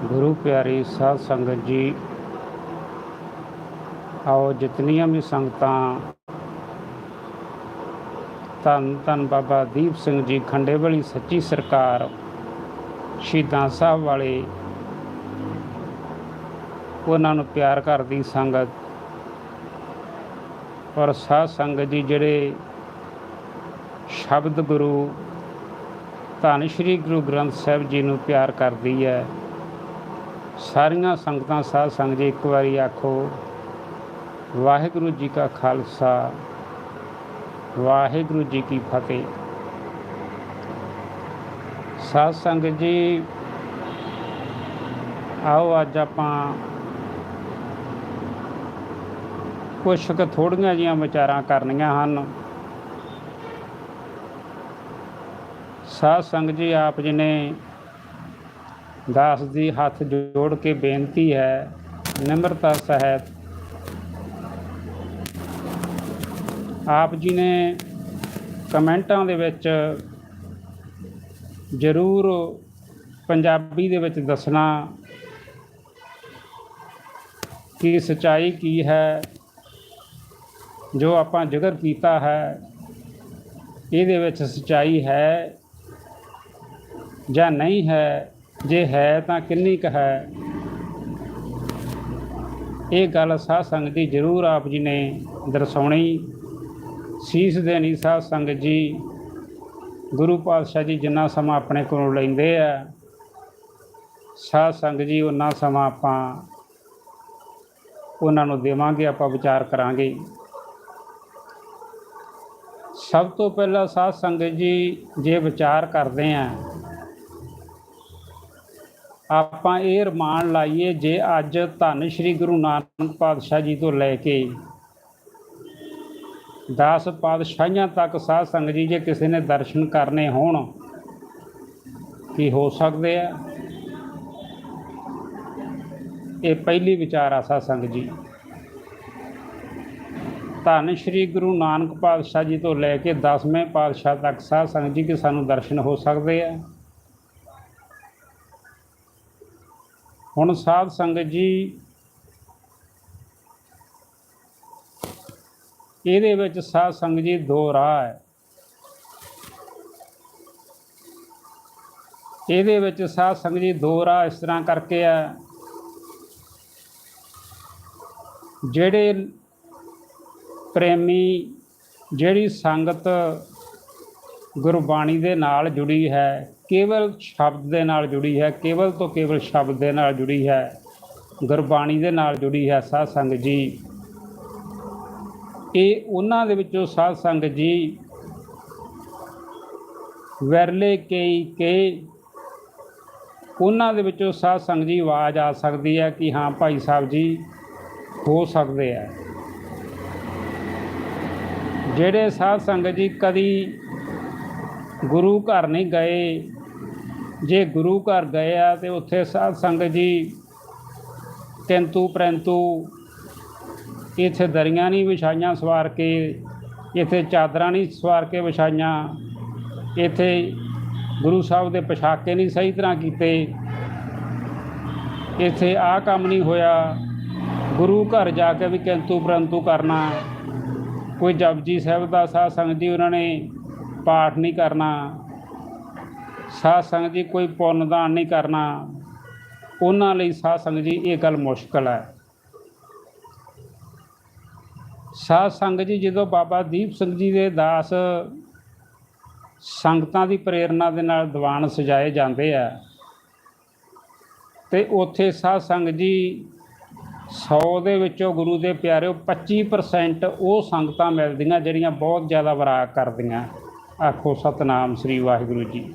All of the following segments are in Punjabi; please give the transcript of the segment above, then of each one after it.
ਗੁਰੂ ਪਿਆਰੀ ਸਾਧ ਸੰਗਤ ਜੀ, ਆਓ ਜਿਤਨੀਆਂ ਵੀ ਸੰਗਤਾਂ, ਧੰਨ ਧੰਨ ਬਾਬਾ ਦੀਪ ਸਿੰਘ ਜੀ, ਖੰਡੇ ਵਾਲੀ ਸੱਚੀ ਸਰਕਾਰ, ਸ਼ਹੀਦਾਂ ਸਾਹਿਬ ਵਾਲੇ, ਉਹਨਾਂ ਨੂੰ ਪਿਆਰ ਕਰਦੀ ਸੰਗਤ ਔਰ ਸਾਧ ਸੰਗਤ ਜੀ ਜਿਹੜੇ ਸ਼ਬਦ ਗੁਰੂ ਧੰਨ ਸ਼੍ਰੀ ਗੁਰੂ ਗ੍ਰੰਥ ਸਾਹਿਬ ਜੀ ਨੂੰ ਪਿਆਰ ਕਰਦੀ ਹੈ। ਸਾਰੀਆਂ ਸੰਗਤਾਂ ਸਾਧ ਸੰਗਤ ਜੀ, ਇੱਕ ਵਾਰੀ ਆਖੋ, ਵਾਹਿਗੁਰੂ ਜੀ ਕਾ ਖਾਲਸਾ, ਵਾਹਿਗੁਰੂ ਜੀ ਕੀ ਫਤਿਹ। ਸਾਧ ਸੰਗਤ ਜੀ, ਆਓ ਅੱਜ ਆਪਾਂ ਕੁਛ ਕੁ ਥੋੜੀਆਂ ਜੀਆਂ ਵਿਚਾਰਾਂ ਕਰਨੀਆਂ ਹਨ। ਸਾਧ ਸੰਗਤ ਜੀ, ਆਪ ਜੀ ਨੇ ਦਾਸ ਦੀ ਹੱਥ ਜੋੜ ਕੇ ਬੇਨਤੀ ਹੈ, ਨਿਮਰਤਾ ਸਹਿਤ ਆਪ ਜੀ ਨੇ ਕਮੈਂਟਾਂ ਦੇ ਵਿੱਚ ਜ਼ਰੂਰ ਪੰਜਾਬੀ ਦੇ ਵਿੱਚ ਦੱਸਣਾ ਕਿ ਸਚਾਈ ਕੀ ਹੈ, ਜੋ ਆਪਾਂ ਜ਼ਿਕਰ ਕੀਤਾ ਹੈ, ਇਹਦੇ ਵਿੱਚ ਸਚਾਈ ਹੈ ਜਾਂ ਨਹੀਂ ਹੈ। ਜੇ ਹੈ ਤਾਂ ਕਿੰਨੀ ਕੁ ਹੈ? ਇਹ ਗੱਲ ਸਾਧ ਸੰਗਤ ਜੀ ਜ਼ਰੂਰ ਆਪ ਜੀ ਨੇ ਦਰਸਾਉਣੀ। ਸੀਸ ਦੇਣੀ ਸਾਧ ਸੰਗਤ ਜੀ, ਗੁਰੂ ਪਾਤਸ਼ਾਹ ਜੀ ਜਿੰਨਾ ਸਮਾਂ ਆਪਣੇ ਕੋਲੋਂ ਲੈਂਦੇ ਆ, ਸਾਧ ਸੰਗਤ ਜੀ ਉਹਨਾਂ ਸਮਾਂ ਆਪਾਂ ਉਹਨਾਂ ਨੂੰ ਦੇਵਾਂਗੇ, ਆਪਾਂ ਵਿਚਾਰ ਕਰਾਂਗੇ। ਸਭ ਤੋਂ ਪਹਿਲਾਂ ਸਾਧ ਸੰਗਤ ਜੀ ਜੇ ਵਿਚਾਰ ਕਰਦੇ ਆਂ ਆਪਾਂ ਇਹ ਰਮਾਨ ਲਾਈਏ ਜੇ ਅੱਜ ਧੰਨ ਸ਼੍ਰੀ ਗੁਰੂ ਨਾਨਕ ਪਾਤਸ਼ਾਹ ਜੀ ਤੋਂ ਲੈ ਕੇ 10 ਪਾਤਸ਼ਾਹੀਆਂ ਤੱਕ ਸਾਧ ਸੰਗਤ ਜੀ, ਜੇ ਕਿਸੇ ਨੇ ਦਰਸ਼ਨ ਕਰਨੇ ਹੋਣ, ਕੀ ਹੋ ਸਕਦੇ ਆ? ਇਹ ਪਹਿਲੀ ਵਿਚਾਰ ਆ ਸਾਧ ਸੰਗਤ ਜੀ। ਧੰਨ ਸ਼੍ਰੀ ਗੁਰੂ ਨਾਨਕ ਪਾਤਸ਼ਾਹ ਜੀ ਤੋਂ ਲੈ ਕੇ 10ਵੇਂ ਪਾਤਸ਼ਾਹ ਤੱਕ ਸਾਧ ਸੰਗਤ ਜੀ, ਕਿ ਸਾਨੂੰ ਦਰਸ਼ਨ ਹੋ ਸਕਦੇ ਆ? ਹੁਣ ਸਾਧ ਸੰਗਤ ਜੀ, ਇਹਦੇ ਵਿੱਚ ਸਾਧ ਸੰਗਤ ਜੀ ਦੋ ਰਾਹ ਹੈ। ਇਹਦੇ ਵਿੱਚ ਸਾਧ ਸੰਗਤ ਜੀ ਦੋ ਰਾਹ ਇਸ ਤਰ੍ਹਾਂ ਕਰਕੇ ਆ ਜਿਹੜੇ ਪ੍ਰੇਮੀ, ਜਿਹੜੀ ਸੰਗਤ ਗੁਰਬਾਣੀ ਦੇ ਨਾਲ ਜੁੜੀ ਹੈ ਕੇਵਲ ਸ਼ਬਦ ਦੇ ਨਾਲ ਜੁੜੀ ਹੈ, ਕੇਵਲ ਤੋਂ ਕੇਵਲ ਸ਼ਬਦ ਦੇ ਨਾਲ ਜੁੜੀ ਹੈ, ਗੁਰਬਾਣੀ ਦੇ ਨਾਲ ਜੁੜੀ ਹੈ ਸਾਧ ਸੰਗਤ ਜੀ। ਇਹ ਉਹਨਾਂ ਦੇ ਵਿੱਚੋਂ ਸਾਧ ਸੰਗਤ ਜੀ, ਵੈਰਲੇ ਕਈ ਕੇ, ਉਹਨਾਂ ਦੇ ਵਿੱਚੋਂ ਸਾਧ ਸੰਗਤ ਜੀ ਆਵਾਜ਼ ਆ ਸਕਦੀ ਹੈ ਕਿ ਹਾਂ ਭਾਈ ਸਾਹਿਬ ਜੀ, ਹੋ ਸਕਦੇ ਆ। ਜਿਹੜੇ ਸਾਧ ਸੰਗਤ ਜੀ ਕਦੀ ਗੁਰੂ ਘਰ ਨਹੀਂ ਗਏ ਜੇ ਗੁਰੂ ਘਰ ਗਏ ਆ ਤੇ ਉੱਥੇ ਸਾਧ ਸੰਗਤ ਜੀ ਕਿੰਤੂ ਪਰੰਤੂ ਇੱਥੇ ਦਰੀਆਂ ਨਹੀਂ ਵਿਛਾਈਆਂ ਸਵਾਰ ਕੇ, ਇੱਥੇ ਚਾਦਰਾਂ ਨਹੀਂ ਸਵਾਰ ਕੇ ਵਿਛਾਈਆਂ, ਇੱਥੇ ਗੁਰੂ ਸਾਹਿਬ ਦੇ ਪੋਸ਼ਾਕੇ ਨਹੀਂ ਸਹੀ ਤਰ੍ਹਾਂ ਕੀਤੇ, ਇੱਥੇ ਆਹ ਕੰਮ ਨਹੀਂ ਹੋਇਆ, ਗੁਰੂ ਘਰ ਜਾ ਕੇ ਵੀ ਕਿੰਤੂ ਪਰੰਤੂ ਕਰਨਾ, ਕੋਈ ਜਪਜੀ ਸਾਹਿਬ ਦਾ ਸਾਧ ਸੰਗਤ ਜੀ ਉਹਨਾਂ ਨੇ ਪਾਠ ਨਹੀਂ ਕਰਨਾ। ਸਾਧ ਸੰਗਤ ਜੀ ਕੋਈ ਪੁੰਨ ਦਾਨ ਨਹੀਂ ਕਰਨਾ। ਉਹਨਾਂ ਲਈ ਸਾਧ ਸੰਗਤ ਜੀ ਇਹ ਗੱਲ ਮੁਸ਼ਕਲ ਹੈ। ਸਾਧ ਸੰਗਤ ਜੀ ਜਦੋਂ ਬਾਬਾ ਦੀਪ ਸਿੰਘ ਜੀ ਦੇ ਦਾਸ ਸੰਗਤਾਂ ਦੀ ਪ੍ਰੇਰਣਾ ਦੇ ਨਾਲ ਦੀਵਾਨ ਸਜਾਏ ਜਾਂਦੇ ਆ, ਤੇ ਉੱਥੇ ਸਾਧ ਸੰਗਤ ਜੀ 100 ਦੇ ਵਿੱਚੋਂ ਗੁਰੂ ਦੇ ਪਿਆਰਿਓ 25% ਉਹ ਸੰਗਤਾਂ ਮਿਲਦੀਆਂ ਜਿਹੜੀਆਂ ਬਹੁਤ ਜ਼ਿਆਦਾ ਵਿਰਾਗ ਕਰਦੀਆਂ। ਆਖੋ ਸਤਨਾਮ ਸ੍ਰੀ ਵਾਹਿਗੁਰੂ ਜੀ।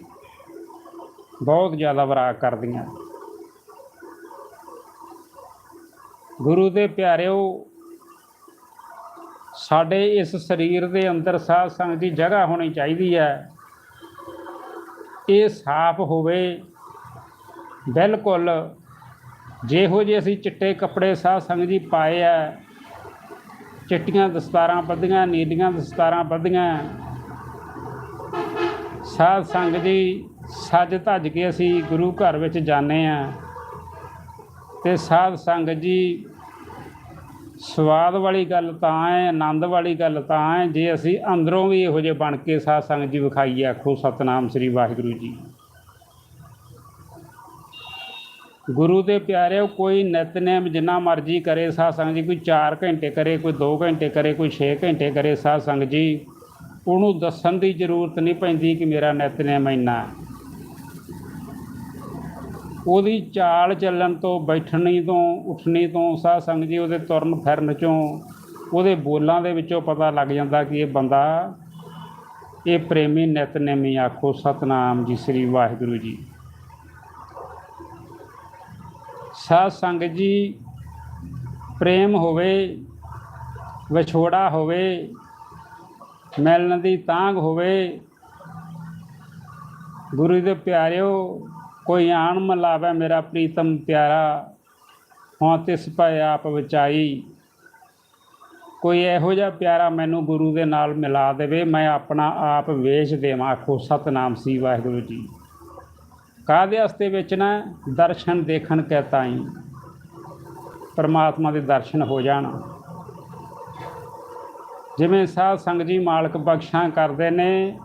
ਬਹੁਤ ਜ਼ਿਆਦਾ ਵਿਰਾਗ ਕਰਦੀਆਂ। ਗੁਰੂ ਦੇ ਪਿਆਰਿਓ, ਸਾਡੇ ਇਸ ਸਰੀਰ ਦੇ ਅੰਦਰ ਸਾਧ ਸੰਗਤ ਦੀ ਜਗ੍ਹਾ ਹੋਣੀ ਚਾਹੀਦੀ ਹੈ। ਇਹ ਸਾਫ਼ ਹੋਵੇ। ਬਿਲਕੁਲ ਜਿਹੋ ਜਿਹੇ ਅਸੀਂ ਚਿੱਟੇ ਕੱਪੜੇ ਸਾਧ ਸੰਗਤ ਜੀ ਪਾਏ ਆ, ਚਿੱਟੀਆਂ ਦਸਤਾਰਾਂ ਬੱਧੀਆਂ, ਨੀਲੀਆਂ ਦਸਤਾਰਾਂ ਬੱਧੀਆਂ ਸਾਧ ਸੰਗਤ ਜੀ ਸੱਜ ਧੱਜ ਕੇ ਅਸੀਂ ਗੁਰੂ ਘਰ ਵਿੱਚ ਜਾਂਦੇ ਆ ਤੇ ਸਾਧ ਸੰਗਤ ਜੀ ਸਵਾਦ ਵਾਲੀ ਗੱਲ ਤਾਂ ਹੈ, ਆਨੰਦ ਵਾਲੀ ਗੱਲ ਤਾਂ ਹੈ, ਜੇ ਅਸੀਂ ਅੰਦਰੋਂ ਵੀ ਇਹੋ ਜਿਹੇ ਬਣ ਕੇ ਸਾਧ ਸੰਗਤ ਜੀ ਵਿਖਾਈਏ ਆਖੋ ਸਤਨਾਮ ਸ੍ਰੀ ਵਾਹਿਗੁਰੂ ਜੀ। ਗੁਰੂ ਦੇ ਪਿਆਰਿਓ, ਕੋਈ ਨਿਤਨੇਮ ਜਿੰਨਾ ਮਰਜ਼ੀ ਕਰੇ, ਸਾਧ ਸੰਗਤ ਜੀ ਕੋਈ 4 ਘੰਟੇ ਕਰੇ, ਕੋਈ 2 ਘੰਟੇ ਕਰੇ, ਕੋਈ 6 ਘੰਟੇ ਕਰੇ, ਸਾਧ ਸੰਗਤ ਜੀ, ਉਹਨੂੰ ਦੱਸਣ ਦੀ ਜ਼ਰੂਰਤ ਨਹੀਂ ਪੈਂਦੀ ਕਿ ਮੇਰਾ ਨਿਤਨੇਮ ਇੰਨਾ ਉਹਦੀ ਚਾਲ ਚੱਲਣ ਤੋਂ, ਬੈਠਣੀ ਤੋਂ, ਉੱਠਣੀ ਤੋਂ, ਸਾਧ ਸੰਗਤ ਜੀ ਉਹਦੇ ਤੁਰਨ ਫਿਰਨ ਚੋਂ, ਉਹਦੇ ਬੋਲਾਂ ਦੇ ਵਿੱਚੋਂ ਪਤਾ ਲੱਗ ਜਾਂਦਾ ਕਿ ਇਹ ਬੰਦਾ, ਇਹ ਪ੍ਰੇਮੀ ਨਿਤਨੇਮੀ ਆਖੋ, ਸਤਨਾਮ ਜੀ, ਸ੍ਰੀ ਵਾਹਿਗੁਰੂ ਜੀ। ਸਾਧ ਸੰਗਤ ਜੀ, ਪ੍ਰੇਮ ਹੋਵੇ, ਵਿਛੋੜਾ ਹੋਵੇ, ਮਿਲਣ ਦੀ ਤਾਂਗ ਹੋਵੇ, ਗੁਰੂ ਦੇ ਪਿਆਰਿਓ ਕੋਈ ਆਣ ਮਲਾਵੇ ਮੇਰਾ ਪ੍ਰੀਤਮ ਪਿਆਰਾ ਹਾਂ ਤਿਸ ਪੈ ਆਪ ਵਿਚਾਈ। ਕੋਈ ਇਹੋ ਜਿਹਾ ਪਿਆਰਾ ਮੈਨੂੰ ਗੁਰੂ ਦੇ ਨਾਲ ਮਿਲਾ ਦੇਵੇ, ਮੈਂ ਆਪਣਾ ਆਪ ਵੇਚ ਦੇਵਾਂ ਆਖੋ, ਸਤਨਾਮ ਸੀ ਵਾਹਿਗੁਰੂ ਜੀ। ਕਾਹਦੇ ਵਾਸਤੇ ਵੇਚਣਾ? ਹੈ? ਦਰਸ਼ਨ ਦੇਖਣ ਕੈ ਤਾਈ। ਪਰਮਾਤਮਾ ਦੇ ਦਰਸ਼ਨ ਹੋ ਜਾਣ। ਜਿਵੇਂ ਸਾਧ ਸੰਗ ਜੀ ਮਾਲਕ ਬਖਸ਼ਾਂ ਕਰਦੇ ਨੇ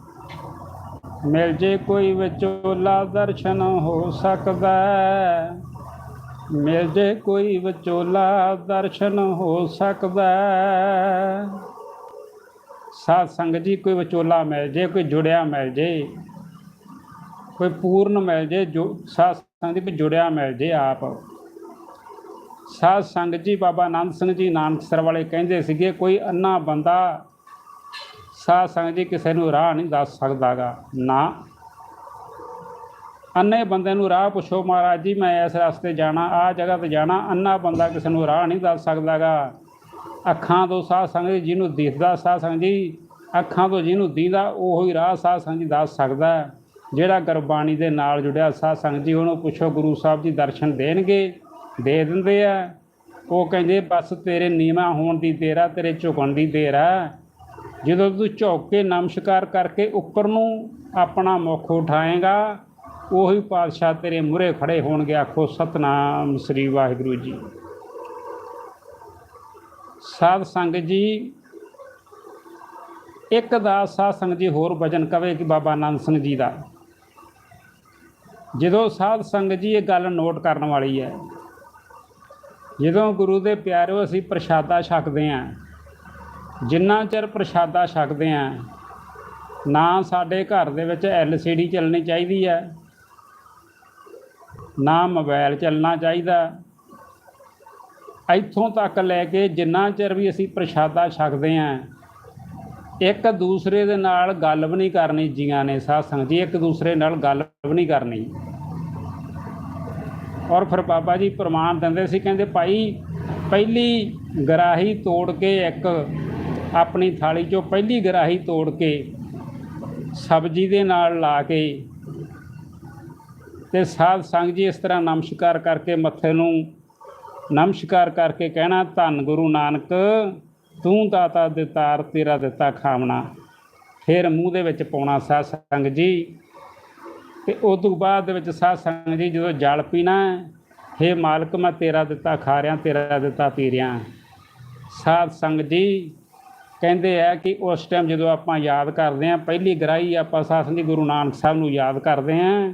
ਮਿਲ ਜੇ ਕੋਈ ਵਿਚੋਲਾ ਦਰਸ਼ਨ ਹੋ ਸਕਦਾ ਮਿਲ ਜੇ ਕੋਈ ਵਿਚੋਲਾ ਦਰਸ਼ਨ ਹੋ ਸਕਦਾ ਹੈ। ਸਾਧ ਸੰਗਤ ਜੀ, ਕੋਈ ਵਿਚੋਲਾ ਮਿਲ ਜੇ, ਕੋਈ ਜੁੜਿਆ ਮਿਲ ਜੇ, ਕੋਈ ਪੂਰਨ ਮਿਲ ਜੇ, ਜੋ ਸਾਧ ਸੰਗਤ ਜੀ, ਕੋਈ ਜੁੜਿਆ ਮਿਲ ਜੇ ਆਪ ਸਾਧ ਸੰਗਤ ਜੀ, ਬਾਬਾ ਆਨੰਦ ਸਿੰਘ ਜੀ, ਨਾਨਕਸਰ ਵਾਲੇ ਕਹਿੰਦੇ ਸੀਗੇ, ਕੋਈ ਅੰਨਾ ਬੰਦਾ ਸਾਧ ਸੰਗਤ ਜੀ ਕਿਸੇ ਨੂੰ ਰਾਹ ਨਹੀਂ ਦੱਸ ਸਕਦਾਗਾ। ਨਾ। ਅੰਨੇ ਬੰਦੇ ਨੂੰ ਰਾਹ ਪੁੱਛੋ ਮਹਾਰਾਜ ਜੀ, ਮੈਂ ਇਸ ਰਸਤੇ ਜਾਣਾ ਆ ਜਗ੍ਹਾ ਤੇ ਜਾਣਾ, ਅੰਨਾ ਬੰਦਾ ਕਿਸੇ ਨੂੰ ਰਾਹ ਨਹੀਂ ਦੱਸ ਸਕਦਾਗਾ। ਅੱਖਾਂ ਤੋਂ ਸਾਧ ਸੰਗਤ ਜੀ, ਜਿਹਨੂੰ ਦਿਖਦਾ ਸਾਧ ਸੰਗਤ ਜੀ, ਅੱਖਾਂ ਤੋਂ ਜਿਹਨੂੰ ਦੀਦਾ, ਉਹੋ ਹੀ ਰਾਹ ਸਾਧ ਸੰਗਤ ਜੀ ਦੱਸ ਸਕਦਾ। ਜਿਹੜਾ ਗੁਰਬਾਣੀ ਦੇ ਨਾਲ ਜੁੜਿਆ ਸਾਧ ਸੰਗਤ ਜੀ, ਉਹਨੂੰ ਪੁੱਛੋ ਗੁਰੂ ਸਾਹਿਬ ਜੀ ਦਰਸ਼ਨ ਦੇਣਗੇ? ਦੇ ਦਿੰਦੇ ਆ। ਉਹ ਕਹਿੰਦੇ, ਬਸ ਤੇਰੇ ਨੀਵਾ ਹੋਣ ਦੀ ਦੇਰ ਤੇਰਾ ਤੇਰੇ ਝੁਕਣ ਦੀ ਦੇਰ ਹੈ ਜਦੋਂ ਤੂੰ ਝੁਕ ਕੇ ਨਮਸਕਾਰ ਕਰਕੇ ਉੱਪਰ ਨੂੰ ਆਪਣਾ ਮੁੱਖ ਉਠਾਏਗਾ, ਉਹੀ ਪਾਤਸ਼ਾਹ ਤੇਰੇ ਮੂਹਰੇ ਖੜੇ ਹੋਣਗੇ, ਆਖੋ, ਸਤਨਾਮ ਸ੍ਰੀ ਵਾਹਿਗੁਰੂ ਜੀ। ਸਾਧ ਸੰਗਤ ਜੀ, ਇੱਕ ਦਾ ਸਾਧ ਸੰਗਤ ਜੀ ਹੋਰ ਭਜਨ ਕਵੇ ਕਿ ਬਾਬਾ ਆਨੰਦ ਸਿੰਘ ਜੀ ਦਾ। ਜਦੋਂ ਸਾਧ ਸੰਗ ਜੀ ਇਹ ਗੱਲ ਨੋਟ ਕਰਨ ਵਾਲੀ ਹੈ, ਜਦੋਂ ਗੁਰੂ ਦੇ ਪਿਆਰਿਓ ਅਸੀਂ ਪ੍ਰਸ਼ਾਦਾ ਛਕਦੇ ਹਾਂ ਜਿੰਨਾ ਚਿਰ ਪ੍ਰਸ਼ਾਦਾ ਛਕਦੇ ਹਾਂ ਨਾ ਸਾਡੇ ਘਰ ਦੇ ਵਿੱਚ ਐਲਸੀਡੀ ਚੱਲਣੀ ਚਾਹੀਦੀ ਹੈ ਨਾ ਮੋਬਾਈਲ ਚੱਲਣਾ ਚਾਹੀਦਾ। ਇੱਥੋਂ ਤੱਕ ਲੈ ਕੇ ਜਿੰਨਾ ਚਿਰ ਵੀ ਅਸੀਂ ਪ੍ਰਸ਼ਾਦਾ ਛਕਦੇ ਹਾਂ ਇੱਕ ਦੂਸਰੇ ਦੇ ਨਾਲ ਗੱਲ ਵੀ ਨਹੀਂ ਕਰਨੀ ਜੀਆਂ ਨੇ ਸਾਧ ਸੰਗਤ ਜੀ, ਇੱਕ ਦੂਸਰੇ ਨਾਲ ਗੱਲ ਵੀ ਨਹੀਂ ਕਰਨੀ। ਔਰ ਫਿਰ ਬਾਬਾ ਜੀ ਪ੍ਰਮਾਣ ਦਿੰਦੇ ਸੀ, ਕਹਿੰਦੇ ਭਾਈ ਪਹਿਲੀ ਗਰਾਹੀ ਤੋੜ ਕੇ ਇੱਕ ਆਪਣੀ ਥਾਲੀ 'ਚੋਂ ਪਹਿਲੀ ਗਰਾਹੀ ਤੋੜ ਕੇ ਸਬਜ਼ੀ ਦੇ ਨਾਲ ਲਾ ਕੇ ਤੇ ਸਾਧ ਸੰਗਤ ਜੀ ਇਸ ਤਰ੍ਹਾਂ ਨਮਸਕਾਰ ਕਰਕੇ ਮੱਥੇ ਨੂੰ ਨਮਸਕਾਰ ਕਰਕੇ ਕਹਿਣਾ, ਧੰਨ ਗੁਰੂ ਨਾਨਕ, ਤੂੰ ਦਾਤਾ ਦਿੱਤਾਰ, ਤੇਰਾ ਦਿੱਤਾ ਖਾਵਣਾ ਫਿਰ ਮੂੰਹ ਦੇ ਵਿੱਚ ਪਾਉਣਾ ਸਾਧ ਸੰਗਤ ਜੀ। ਤੇ ਉਸ ਤੋਂ ਬਾਅਦ ਦੇ ਵਿੱਚ ਸਾਧ ਸੰਗਤ ਜੀ ਜਦੋਂ ਜਲ ਪੀਣਾ, ਹੈ ਮਾਲਕ, ਮੈਂ ਤੇਰਾ ਦਿੱਤਾ ਖਾ ਰਿਆਂ ਤੇਰਾ ਦਿੱਤਾ ਪੀ ਰਿਆਂ ਸਾਧ ਸੰਗਤ ਜੀ ਕਹਿੰਦੇ ਆ ਕਿ ਉਸ ਟਾਈਮ ਜਦੋਂ ਆਪਾਂ ਯਾਦ ਕਰਦੇ ਹਾਂ, ਪਹਿਲੀ ਗ੍ਰਾਹੀ ਆਪਾਂ ਸਾਧ ਸੰਗਤ ਗੁਰੂ ਨਾਨਕ ਸਾਹਿਬ ਨੂੰ ਯਾਦ ਕਰਦੇ ਹਾਂ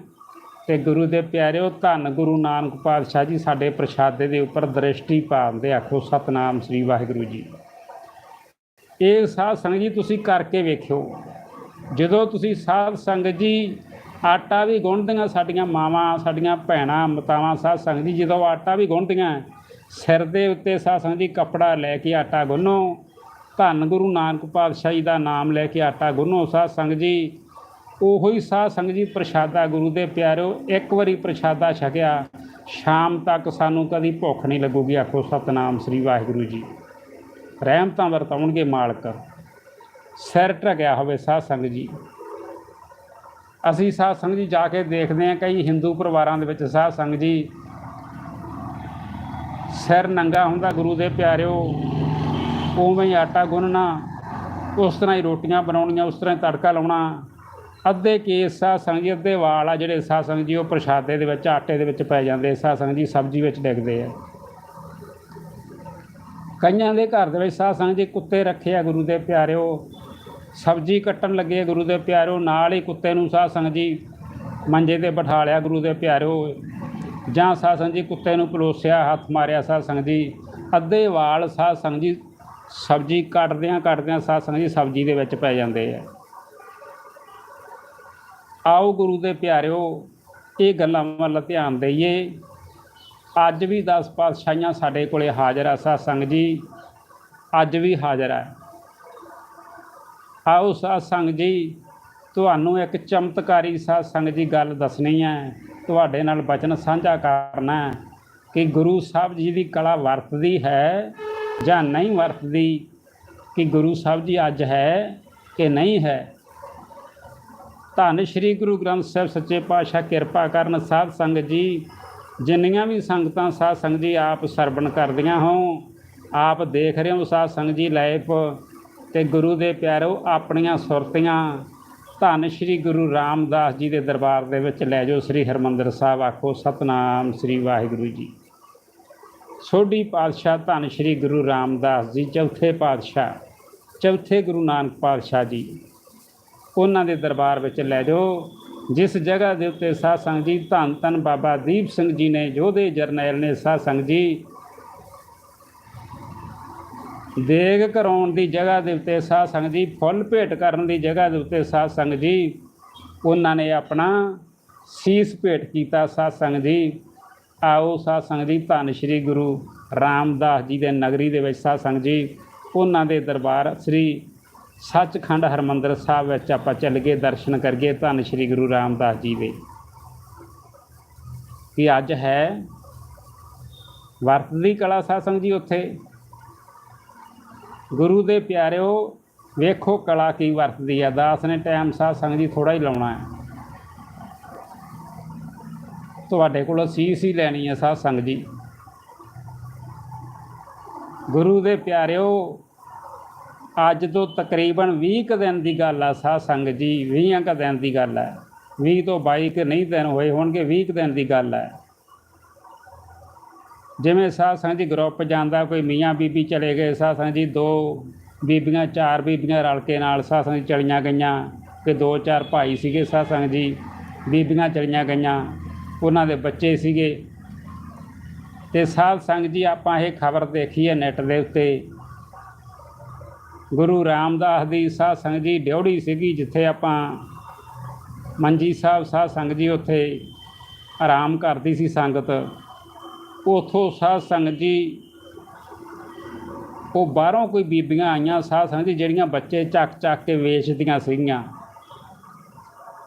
ਤੇ ਗੁਰੂ ਦੇ ਪਿਆਰਿਓ, ਧੰਨ ਗੁਰੂ ਨਾਨਕ ਪਾਤਸ਼ਾਹ ਜੀ ਸਾਡੇ ਪ੍ਰਸ਼ਾਦੇ ਦੇ ਉੱਪਰ ਦ੍ਰਿਸ਼ਟੀ ਪਾਉਂਦੇ ਆਖੋ ਸਤਨਾਮ ਸ੍ਰੀ ਵਾਹਿਗੁਰੂ ਜੀ। ਇਹ ਸਾਧ ਸੰਗਤ ਜੀ ਤੁਸੀਂ ਕਰਕੇ ਵੇਖਿਓ, ਜਦੋਂ ਤੁਸੀਂ ਸਾਧ ਸੰਗਤ ਜੀ ਆਟਾ ਵੀ ਗੁੰਨਦੀਆਂ ਸਾਡੀਆਂ ਮਾਵਾਂ, ਸਾਡੀਆਂ ਭੈਣਾਂ, ਮਾਤਾਵਾਂ, ਸਾਧ ਸੰਗਤ ਜੀ ਜਦੋਂ ਆਟਾ ਵੀ ਗੁੰਨਦੀਆਂ, ਸਿਰ ਦੇ ਉੱਤੇ ਸਾਧ ਸੰਗਤ ਜੀ ਕੱਪੜਾ ਲੈ ਕੇ ਆਟਾ ਗੁੰਨੋ ਧੰਨ ਗੁਰੂ ਨਾਨਕ ਪਾਤਸ਼ਾਹ ਜੀ ਦਾ ਨਾਮ ਲੈ ਕੇ ਆਟਾ ਗੁੰਨੋ। ਸਾਧ ਸੰਗਤ ਜੀ, ਉਹੋ ਹੀ ਸਾਧ ਸੰਗਤ ਜੀ ਪ੍ਰਸ਼ਾਦਾ ਗੁਰੂ ਦੇ ਪਿਆਰਿਓ ਇੱਕ ਵਾਰੀ ਪ੍ਰਸ਼ਾਦਾ ਛਕਿਆ, ਸ਼ਾਮ ਤੱਕ ਸਾਨੂੰ ਕਦੀ ਭੁੱਖ ਨਹੀਂ ਲੱਗੂਗੀ। ਆਖੋ, ਸਤਨਾਮ ਸ੍ਰੀ ਵਾਹਿਗੁਰੂ ਜੀ। ਰਹਿਮਤਾਂ ਵਰਤਾਉਣਗੇ ਮਾਲਕ। ਸਿਰ ਢਕਿਆ ਹੋਵੇ ਸਾਧ ਸੰਗਤ ਜੀ। ਅਸੀਂ ਸਾਧ ਸੰਗਤ ਜੀ ਜਾ ਕੇ ਦੇਖਦੇ ਹਾਂ ਕਈ ਹਿੰਦੂ ਪਰਿਵਾਰਾਂ ਦੇ ਵਿੱਚ ਸਾਧ ਸੰਗਤ ਜੀ, ਸਿਰ ਨੰਗਾ ਹੁੰਦਾ ਗੁਰੂ ਦੇ ਪਿਆਰਿਓ ਉਵੇਂ ਹੀ ਆਟਾ ਗੁੰਨਣਾ, ਉਸ ਤਰ੍ਹਾਂ ਹੀ ਰੋਟੀਆਂ ਬਣਾਉਣੀਆਂ, ਉਸ ਤਰ੍ਹਾਂ ਹੀ ਤੜਕਾ ਲਾਉਣਾ। ਅੱਧੇ ਕੇਸ ਸਾਧ ਸੰਗਤ ਜੀ ਅੱਧੇ ਵਾਲ ਆ ਜਿਹੜੇ ਸਾਧ ਸੰਗਤ ਜੀ, ਉਹ ਪ੍ਰਸ਼ਾਦੇ ਦੇ ਵਿੱਚ, ਆਟੇ ਦੇ ਵਿੱਚ ਪੈ ਜਾਂਦੇ ਸਾਧ ਸੰਗਤ ਜੀ ਸਬਜ਼ੀ ਵਿੱਚ ਡਿੱਗਦੇ ਆ। ਕਈਆਂ ਦੇ ਘਰ ਦੇ ਵਿੱਚ ਸਾਧ ਸੰਗਤ ਜੀ ਕੁੱਤੇ ਰੱਖੇ ਆ ਗੁਰੂ ਦੇ ਪਿਆਰਿਓ। ਸਬਜ਼ੀ ਕੱਟਣ ਲੱਗੇ ਗੁਰੂ ਦੇ ਪਿਆਰਿਓ। ਨਾਲ ਹੀ ਕੁੱਤੇ ਨੂੰ ਸਾਧ ਸੰਗਤ ਜੀ ਮੰਜੇ ਤੇ ਬਿਠਾ ਲਿਆ ਗੁਰੂ ਦੇ ਪਿਆਰਿਓ। ਜਾਂ ਸਾਧ ਸੰਗਤ ਜੀ ਕੁੱਤੇ ਨੂੰ ਪਲੋਸਿਆ, ਹੱਥ ਮਾਰਿਆ ਸਾਧ ਸੰਗਤ ਜੀ। ਅੱਧੇ ਵਾਲ ਸਾਧ ਸੰਗਤ ਜੀ ਸਬਜ਼ੀ ਕੱਟਦਿਆਂ ਕੱਟਦਿਆਂ ਸਾਧ ਜੀ ਸਬਜ਼ੀ ਦੇ ਵਿੱਚ ਪੈ ਜਾਂਦੇ ਆ। ਆਓ ਗੁਰੂ ਦੇ ਪਿਆਰਿਓ, ਇਹ ਗੱਲਾਂ ਵੱਲ ਧਿਆਨ ਦਈਏ। ਅੱਜ ਵੀ 10 ਪਾਤਸ਼ਾਹੀਆਂ ਸਾਡੇ ਕੋਲੇ ਹਾਜ਼ਰ ਆ ਸਾਧ ਜੀ। ਅੱਜ ਵੀ ਹਾਜ਼ਰ ਆ। ਆਓ ਸਾਧ ਜੀ, ਤੁਹਾਨੂੰ ਇੱਕ ਚਮਤਕਾਰੀ ਸਾਧ ਜੀ ਗੱਲ ਦੱਸਣੀ ਹੈ ਤੁਹਾਡੇ ਨਾਲ ਬਚਨ ਸਾਂਝਾ ਕਰਨਾ ਹੈ ਕਿ ਗੁਰੂ ਸਾਹਿਬ ਜੀ ਦੀ ਕਲਾ ਵਰਤਦੀ ਹੈ। ਜਾਂ ਨਹੀਂ ਵਰਤਦੀ ਕਿ ਗੁਰੂ ਸਾਹਿਬ ਜੀ ਅੱਜ ਹੈ ਕਿ ਨਹੀਂ ਹੈ? ਧੰਨ ਸ਼੍ਰੀ ਗੁਰੂ ਗ੍ਰੰਥ ਸਾਹਿਬ ਸੱਚੇ ਪਾਤਸ਼ਾਹ ਕਿਰਪਾ ਕਰਨ ਸਾਧ ਸੰਗਤ ਜੀ, ਜਿੰਨੀਆਂ ਵੀ ਸੰਗਤਾਂ ਸਾਧ ਸੰਗਤ ਜੀ ਆਪ ਸਰਵਣ ਕਰਦੀਆਂ ਹੋ ਆਪ ਦੇਖ ਰਹੇ ਹੋ ਸਾਧ ਸੰਗਤ ਜੀ ਲਾਈਫ ਤੇ ਗੁਰੂ ਦੇ ਪਿਆਰੋ ਆਪਣੀਆਂ ਸੁਰਤੀਆਂ, ਧੰਨ ਸ਼੍ਰੀ ਗੁਰੂ ਰਾਮਦਾਸ ਜੀ ਦੇ ਦਰਬਾਰ ਦੇ ਵਿੱਚ ਲੈ ਜਾਓ, ਸ੍ਰੀ ਹਰਮੰਦਰ ਸਾਹਿਬ ਆਖੋ, ਸਤਨਾਮ ਸ੍ਰੀ ਵਾਹਿਗੁਰੂ ਜੀ। ਸੋਢੀ ਪਾਤਸ਼ਾਹ ਧੰਨ ਸ਼੍ਰੀ ਗੁਰੂ ਰਾਮਦਾਸ ਜੀ, ਚੌਥੇ ਪਾਤਸ਼ਾਹ, ਚੌਥੇ ਗੁਰੂ ਨਾਨਕ ਪਾਤਸ਼ਾਹ ਜੀ। ਉਹਨਾਂ ਦੇ ਦਰਬਾਰ ਵਿੱਚ ਲੈ ਜਾਓ। ਜਿਸ ਜਗ੍ਹਾ ਦੇ ਉੱਤੇ ਸਾਧ ਸੰਗਤ ਜੀ, ਧੰਨ ਧੰਨ ਬਾਬਾ ਦੀਪ ਸਿੰਘ ਜੀ ਨੇ, ਯੋਧੇ ਜਰਨੈਲ ਨੇ ਸਾਧ ਸੰਗਤ ਜੀ, ਦੇਗ ਕਰਾਉਣ ਦੀ ਜਗ੍ਹਾ ਦੇ ਉੱਤੇ ਸਾਧ ਸੰਗਤ ਜੀ, ਫੁੱਲ ਭੇਟ ਕਰਨ ਦੀ ਜਗ੍ਹਾ ਦੇ ਉੱਤੇ ਸਾਧ ਸੰਗਤ ਜੀ, ਉਹਨਾਂ ਨੇ ਆਪਣਾ ਸੀਸ ਭੇਟ ਕੀਤਾ ਸਾਧ ਸੰਗਤ ਜੀ। ਆਓ ਸਾਧ ਸੰਗਤ ਜੀ, ਧੰਨ ਸ਼੍ਰੀ ਗੁਰੂ ਰਾਮਦਾਸ ਜੀ ਦੇ ਨਗਰੀ ਦੇ ਵਿੱਚ ਸਾਧ ਸੰਗਤ ਜੀ, ਉਹਨਾਂ ਦੇ ਦਰਬਾਰ ਸ੍ਰੀ ਸੱਚਖੰਡ ਹਰਮੰਦਰ ਸਾਹਿਬ ਵਿੱਚ ਆਪਾਂ ਚੱਲ ਗਏ, ਦਰਸ਼ਨ ਕਰੀਏ ਧੰਨ ਸ਼੍ਰੀ ਗੁਰੂ ਰਾਮਦਾਸ ਜੀ ਦੇ। ਕਿ ਅੱਜ ਹੈ ਵਰਤਦੀ ਕਲਾ ਸਾਧ ਸੰਗਤ ਜੀ ਉੱਥੇ। ਗੁਰੂ ਦੇ ਪਿਆਰਿਓ, ਵੇਖੋ ਕਲਾ ਕੀ ਵਰਤਦੀ ਆ ਦਾਸ ਨੇ ਟਾਈਮ ਸਾਧ ਸੰਗਤ ਜੀ ਥੋੜਾ ਹੀ ਲਾਉਣਾ ਹੈ। ਤੁਹਾਡੇ ਕੋਲ ਸੀਸ ਹੀ ਲੈਣੀ ਹੈ ਸਾਧ ਸੰਗਤ ਜੀ। ਗੁਰੂ ਦੇ ਪਿਆਰਿਓ, ਅੱਜ ਤੋਂ ਤਕਰੀਬਨ 20 ਕੁ ਦਿਨ ਦੀ ਗੱਲ ਆ ਸਾਧ ਸੰਗਤ ਜੀ 20 ਕੁ ਦਿਨ ਦੀ ਗੱਲ ਹੈ 20 ਤੋਂ 22 ਕੁ ਨਹੀਂ ਦਿਨ ਹੋਏ ਹੋਣਗੇ 20 ਕੁ ਦਿਨ ਦੀ ਗੱਲ ਹੈ ਜਿਵੇਂ ਸਾਧ ਸੰਗਤ ਜੀ ਗਰੁੱਪ ਜਾਂਦਾ, ਕੋਈ ਮੀਆਂ ਬੀਬੀ ਚਲੇ ਗਏ, ਸਾਧ ਸੰਗਤ ਜੀ ਦੋ ਬੀਬੀਆਂ, ਚਾਰ ਬੀਬੀਆਂ ਰਲ ਕੇ ਨਾਲ ਸਾਧ ਸੰਗਤ ਜੀ ਚਲੀਆਂ ਗਈਆਂ ਕਿ ਦੋ ਚਾਰ ਭਾਈ ਸੀਗੇ ਸਾਧ ਸੰਗਤ ਜੀ, ਬੀਬੀਆਂ ਚਲੀਆਂ ਗਈਆਂ। ਉਹਨਾਂ ਦੇ ਬੱਚੇ ਸੀਗੇ। ਤੇ ਸਾਧ ਸੰਗਤ ਜੀ, ਆਪਾਂ ਇਹ ਖਬਰ ਦੇਖੀ ਹੈ ਨੈੱਟ ਦੇ ਉੱਤੇ। ਗੁਰੂ ਰਾਮਦਾਸ ਦੀ ਸਾਧ ਸੰਗਤ ਜੀ ਡਿਉੜੀ ਸੀਗੀ, ਜਿੱਥੇ ਆਪਾਂ ਮੰਜੀ ਸਾਹਿਬ ਸਾਧ ਸੰਗਤ ਜੀ ਉੱਥੇ ਆਰਾਮ ਕਰਦੀ ਸੀ ਸੰਗਤ। ਉਥੋਂ ਸਾਧ ਸੰਗਤ ਜੀ, ਉਹ ਬਾਹਰੋਂ ਕੋਈ ਬੀਬੀਆਂ ਆਈਆਂ, ਸਾਧ ਸੰਗਤ ਜੀ, ਜਿਹੜੀਆਂ ਬੱਚੇ ਚੱਕ ਚੱਕ ਕੇ ਵੇਚਦੀਆਂ ਸੀਗੀਆਂ।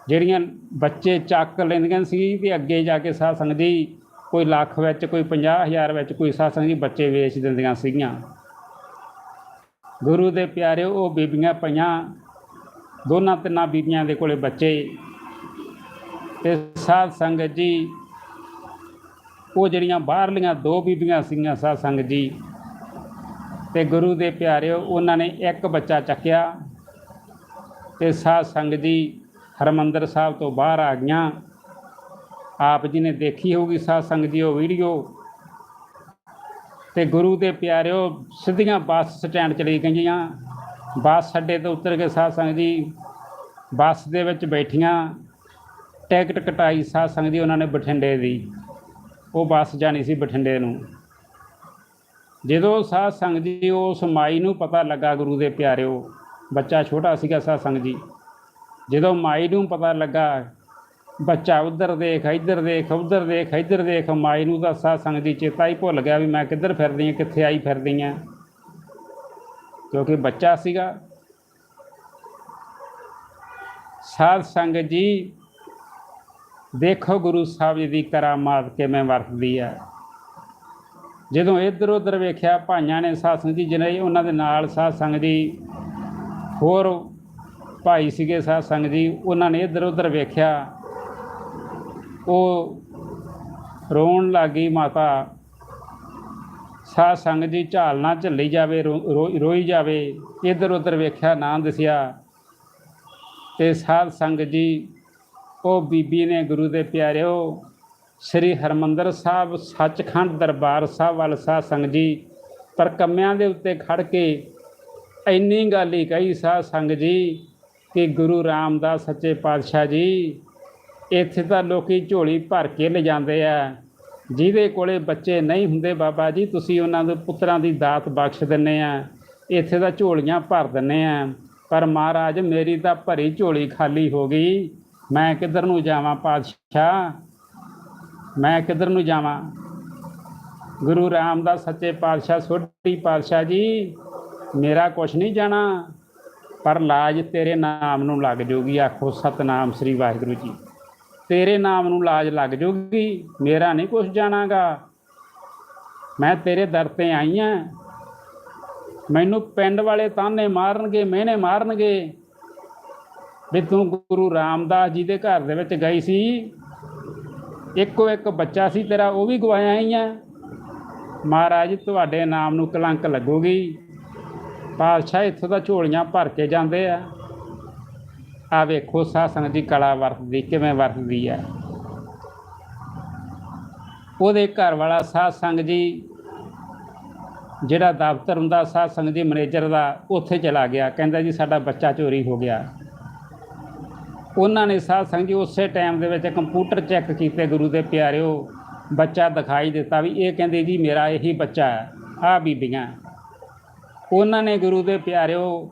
ਜਿਹੜੀਆਂ ਬੱਚੇ ਚੱਕ ਲੈਂਦੀਆਂ ਸੀ ਤੇ ਅੱਗੇ ਜਾ ਕੇ ਸਾਧ ਸੰਗਤ ਜੀ ਕੋਈ ਲੱਖ ਵਿੱਚ, ਕੋਈ 50000 ਵਿੱਚ ਕੋਈ ਸਾਧ ਸੰਗਤ ਜੀ ਬੱਚੇ ਵੇਚ ਦਿੰਦੀਆਂ ਸੀਗੀਆਂ। ਗੁਰੂ ਦੇ ਪਿਆਰੇ ਉਹ ਬੀਬੀਆਂ ਪਈਆਂ, ਦੋਨਾਂ ਤਿੰਨਾਂ ਬੀਬੀਆਂ ਦੇ ਕੋਲੇ ਬੱਚੇ। ਤੇ ਸਾਧ ਸੰਗਤ ਜੀ, ਉਹ ਜਿਹੜੀਆਂ ਬਾਹਰਲੀਆਂ ਦੋ ਬੀਬੀਆਂ ਸੀਗੀਆਂ ਸਾਧ ਸੰਗਤ ਜੀ, ਤੇ ਗੁਰੂ ਦੇ ਪਿਆਰਿਓ ਉਹਨਾਂ ਨੇ ਇੱਕ ਬੱਚਾ ਚੱਕਿਆ। ਤੇ ਸਾਧ ਸੰਗਤ ਜੀ ਹਰਮੰਦਰ ਸਾਹਿਬ ਤੋਂ ਬਾਹਰ ਆ ਗਈਆਂ। ਆਪ ਜੀ ਨੇ ਦੇਖੀ ਹੋਊਗੀ ਸਾਧ ਸੰਗਤ ਜੀ ਉਹ ਵੀਡੀਓ। ਤੇ ਗੁਰੂ ਦੇ ਪਿਆਰਿਓ, ਸਿੱਧੀਆਂ ਬੱਸ ਸਟੈਂਡ ਚਲੀ ਗਈਆਂ। ਬੱਸ ਅੱਡੇ ਤੋਂ ਉਤਰ ਕੇ ਸਾਧ ਸੰਗਤ ਜੀ ਬੱਸ ਦੇ ਵਿੱਚ ਬੈਠੀਆਂ। ਟਿਕਟ ਕਟਾਈ ਸਾਧ ਸੰਗਤ ਜੀ ਉਹਨਾਂ ਨੇ ਬਠਿੰਡੇ ਦੀ। ਉਹ ਬੱਸ ਜਾਣੀ ਸੀ ਬਠਿੰਡੇ ਨੂੰ। ਜਦੋਂ ਸਾਧ ਸੰਗਤ ਜੀ ਉਸ ਮਾਈ ਨੂੰ ਪਤਾ ਲੱਗਾ ਗੁਰੂ ਦੇ ਪਿਆਰਿਓ, ਬੱਚਾ ਛੋਟਾ ਸੀਗਾ ਸਾਧ ਸੰਗਤ ਜੀ। ਜਦੋਂ ਮਾਈ ਨੂੰ ਪਤਾ ਲੱਗਾ, ਬੱਚਾ ਉਧਰ ਦੇਖ, ਇੱਧਰ ਦੇਖ, ਉਧਰ ਦੇਖ, ਇੱਧਰ ਦੇਖ, ਮਾਈ ਨੂੰ ਤਾਂ ਸਾਧ ਸੰਗਤ ਦੀ ਚੇਤਾ ਹੀ ਭੁੱਲ ਗਿਆ ਵੀ ਮੈਂ ਕਿੱਧਰ ਫਿਰਦੀ ਹਾਂ ਕਿੱਥੇ ਆਈ ਫਿਰਦੀ ਹਾਂ ਕਿਉਂਕਿ ਬੱਚਾ ਸੀਗਾ। ਸਾਧ ਸੰਗਤ ਜੀ, ਦੇਖੋ ਗੁਰੂ ਸਾਹਿਬ ਜੀ ਦੀ ਕਰਾਮਾਤ ਕਿਵੇਂ ਵਰਤਦੀ ਹੈ ਜਦੋਂ ਇੱਧਰ ਉੱਧਰ ਵੇਖਿਆ, ਭਾਈਆਂ ਨੇ ਸਾਧ ਸੰਗਤ ਜੀ, ਜਿਹਨੇ ਉਹਨਾਂ ਦੇ ਨਾਲ ਸਾਧ ਸੰਗਤ ਜੀ, ਹੋਰ ਭਾਈ ਸੀਗੇ ਸਾਧ ਸੰਗਤ ਜੀ, ਉਹਨਾਂ ਨੇ ਇੱਧਰ ਉੱਧਰ ਵੇਖਿਆ। ਉਹ ਰੋਣ ਲੱਗੀ ਮਾਤਾ। ਸਾਧ ਸੰਗਤ ਜੀ ਝਾਲਣਾ ਝੱਲੀ ਜਾਵੇ, ਰੋ- ਰੋ- ਰੋਈ ਜਾਵੇ, ਇੱਧਰ ਉੱਧਰ ਵੇਖਿਆ ਨਾ ਦਿਸਿਆ। ਤੇ ਸਾਧ ਸੰਗਤ ਜੀ, ਉਹ ਬੀਬੀ ਨੇ ਗੁਰੂ ਦੇ ਪਿਆਰਿਓ, ਸ੍ਰੀ ਹਰਮੰਦਰ ਸਾਹਿਬ, ਸੱਚਖੰਡ ਦਰਬਾਰ ਸਾਹਿਬ ਵੱਲ ਸਾਧ ਸੰਗਤ ਜੀ ਪਰਕੰਮਿਆਂ ਦੇ ਉੱਤੇ ਖੜ ਕੇ ਇੰਨੀ ਗੱਲ ਹੀ ਕਹੀ ਸਾਧ ਸੰਗਤ ਜੀ ਕਿ ਗੁਰੂ ਰਾਮਦਾਸ ਸੱਚੇ ਪਾਤਸ਼ਾਹ ਜੀ, ਇੱਥੇ ਤਾਂ ਲੋਕੀ ਝੋਲੀ ਭਰ ਕੇ ਲਿਜਾਂਦੇ ਆ। ਜਿਹਦੇ ਕੋਲੇ ਬੱਚੇ ਨਹੀਂ ਹੁੰਦੇ ਬਾਬਾ ਜੀ, ਤੁਸੀਂ ਉਹਨਾਂ ਦੇ ਪੁੱਤਰਾਂ ਦੀ ਦਾਤ ਬਖਸ਼ ਦਿੰਨੇ ਆ। ਇੱਥੇ ਤਾਂ ਝੋਲੀਆਂ ਭਰ ਦਿੰਨੇ ਆ। ਪਰ ਮਹਾਰਾਜ, ਮੇਰੀ ਤਾਂ ਭਰੀ ਝੋਲੀ ਖਾਲੀ ਹੋ ਗਈ। ਮੈਂ ਕਿੱਧਰ ਨੂੰ ਜਾਵਾਂ ਪਾਤਸ਼ਾਹ? ਮੈਂ ਕਿੱਧਰ ਨੂੰ ਜਾਵਾਂ? ਗੁਰੂ ਰਾਮਦਾਸ ਸੱਚੇ ਪਾਤਸ਼ਾਹ, ਸੋਢੀ ਪਾਤਸ਼ਾਹ ਜੀ, ਮੇਰਾ ਕੁਛ ਨਹੀਂ ਜਾਣਾ। ਪਰ ਲਾਜ ਤੇਰੇ ਨਾਮ ਨੂੰ ਲੱਗ ਜੂਗੀ, ਆਖੋ ਸਤਨਾਮ ਸ੍ਰੀ ਵਾਹਿਗੁਰੂ ਜੀ। ਤੇਰੇ ਨਾਮ ਨੂੰ ਲਾਜ ਲੱਗ ਜੂਗੀ, ਮੇਰਾ ਨਹੀਂ ਕੁਛ ਜਾਣਾਗਾ। ਮੈਂ ਤੇਰੇ ਦਰ ਤੇ ਆਈ ਆਂ। ਮੈਨੂੰ ਪਿੰਡ ਵਾਲੇ ਤਾਨੇ ਮਾਰਨਗੇ, ਮਿਹਣੇ ਮਾਰਨਗੇ। ਵੀ ਤੂੰ ਗੁਰੂ ਰਾਮਦਾਸ ਜੀ ਦੇ ਘਰ ਦੇ ਵਿੱਚ ਗਈ ਸੀ। ਇੱਕੋ ਇੱਕ ਬੱਚਾ ਸੀ ਤੇਰਾ, ਉਹ ਵੀ ਗਵਾਇਆ ਹੀ ਆ। ਮਹਾਰਾਜ, ਤੁਹਾਡੇ ਨਾਮ ਨੂੰ ਕਲੰਕ ਲੱਗੂਗੀ। ਪਾਤਸ਼ਾਹ ਇੱਥੋਂ ਦਾ ਝੋਲੀਆਂ ਭਰ ਕੇ ਜਾਂਦੇ ਆ। ਆ ਵੇਖੋ ਸਾਧ ਸੰਗਤ ਦੀ ਕਲਾ ਵਰਤਦੀ, ਕਿਵੇਂ ਵਰਤਦੀ ਆ। ਉਹਦੇ ਘਰ ਵਾਲਾ ਸਾਧ ਸੰਗ ਜੀ, ਜਿਹੜਾ ਦਫ਼ਤਰ ਹੁੰਦਾ ਸਾਧ ਸੰਗ ਜੀ ਮੈਨੇਜਰ ਦਾ ਉੱਥੇ ਚਲਾ ਗਿਆ। ਕਹਿੰਦਾ ਜੀ, ਸਾਡਾ ਬੱਚਾ ਚੋਰੀ ਹੋ ਗਿਆ। ਉਹਨਾਂ ਨੇ ਸਾਧ ਸੰਗ ਜੀ ਉਸੇ ਟਾਈਮ ਦੇ ਵਿੱਚ ਕੰਪਿਊਟਰ ਚੈੱਕ ਕੀਤੇ ਗੁਰੂ ਦੇ ਪਿਆਰਿਓ। ਬੱਚਾ ਦਿਖਾਈ ਦਿੱਤਾ ਵੀ ਇਹ ਕਹਿੰਦੇ ਜੀ, ਮੇਰਾ ਇਹੀ ਬੱਚਾ ਹੈ ਆ ਬੀਬੀਆਂ। ਉਹਨਾਂ ਨੇ ਗੁਰੂ ਦੇ ਪਿਆਰਿਓ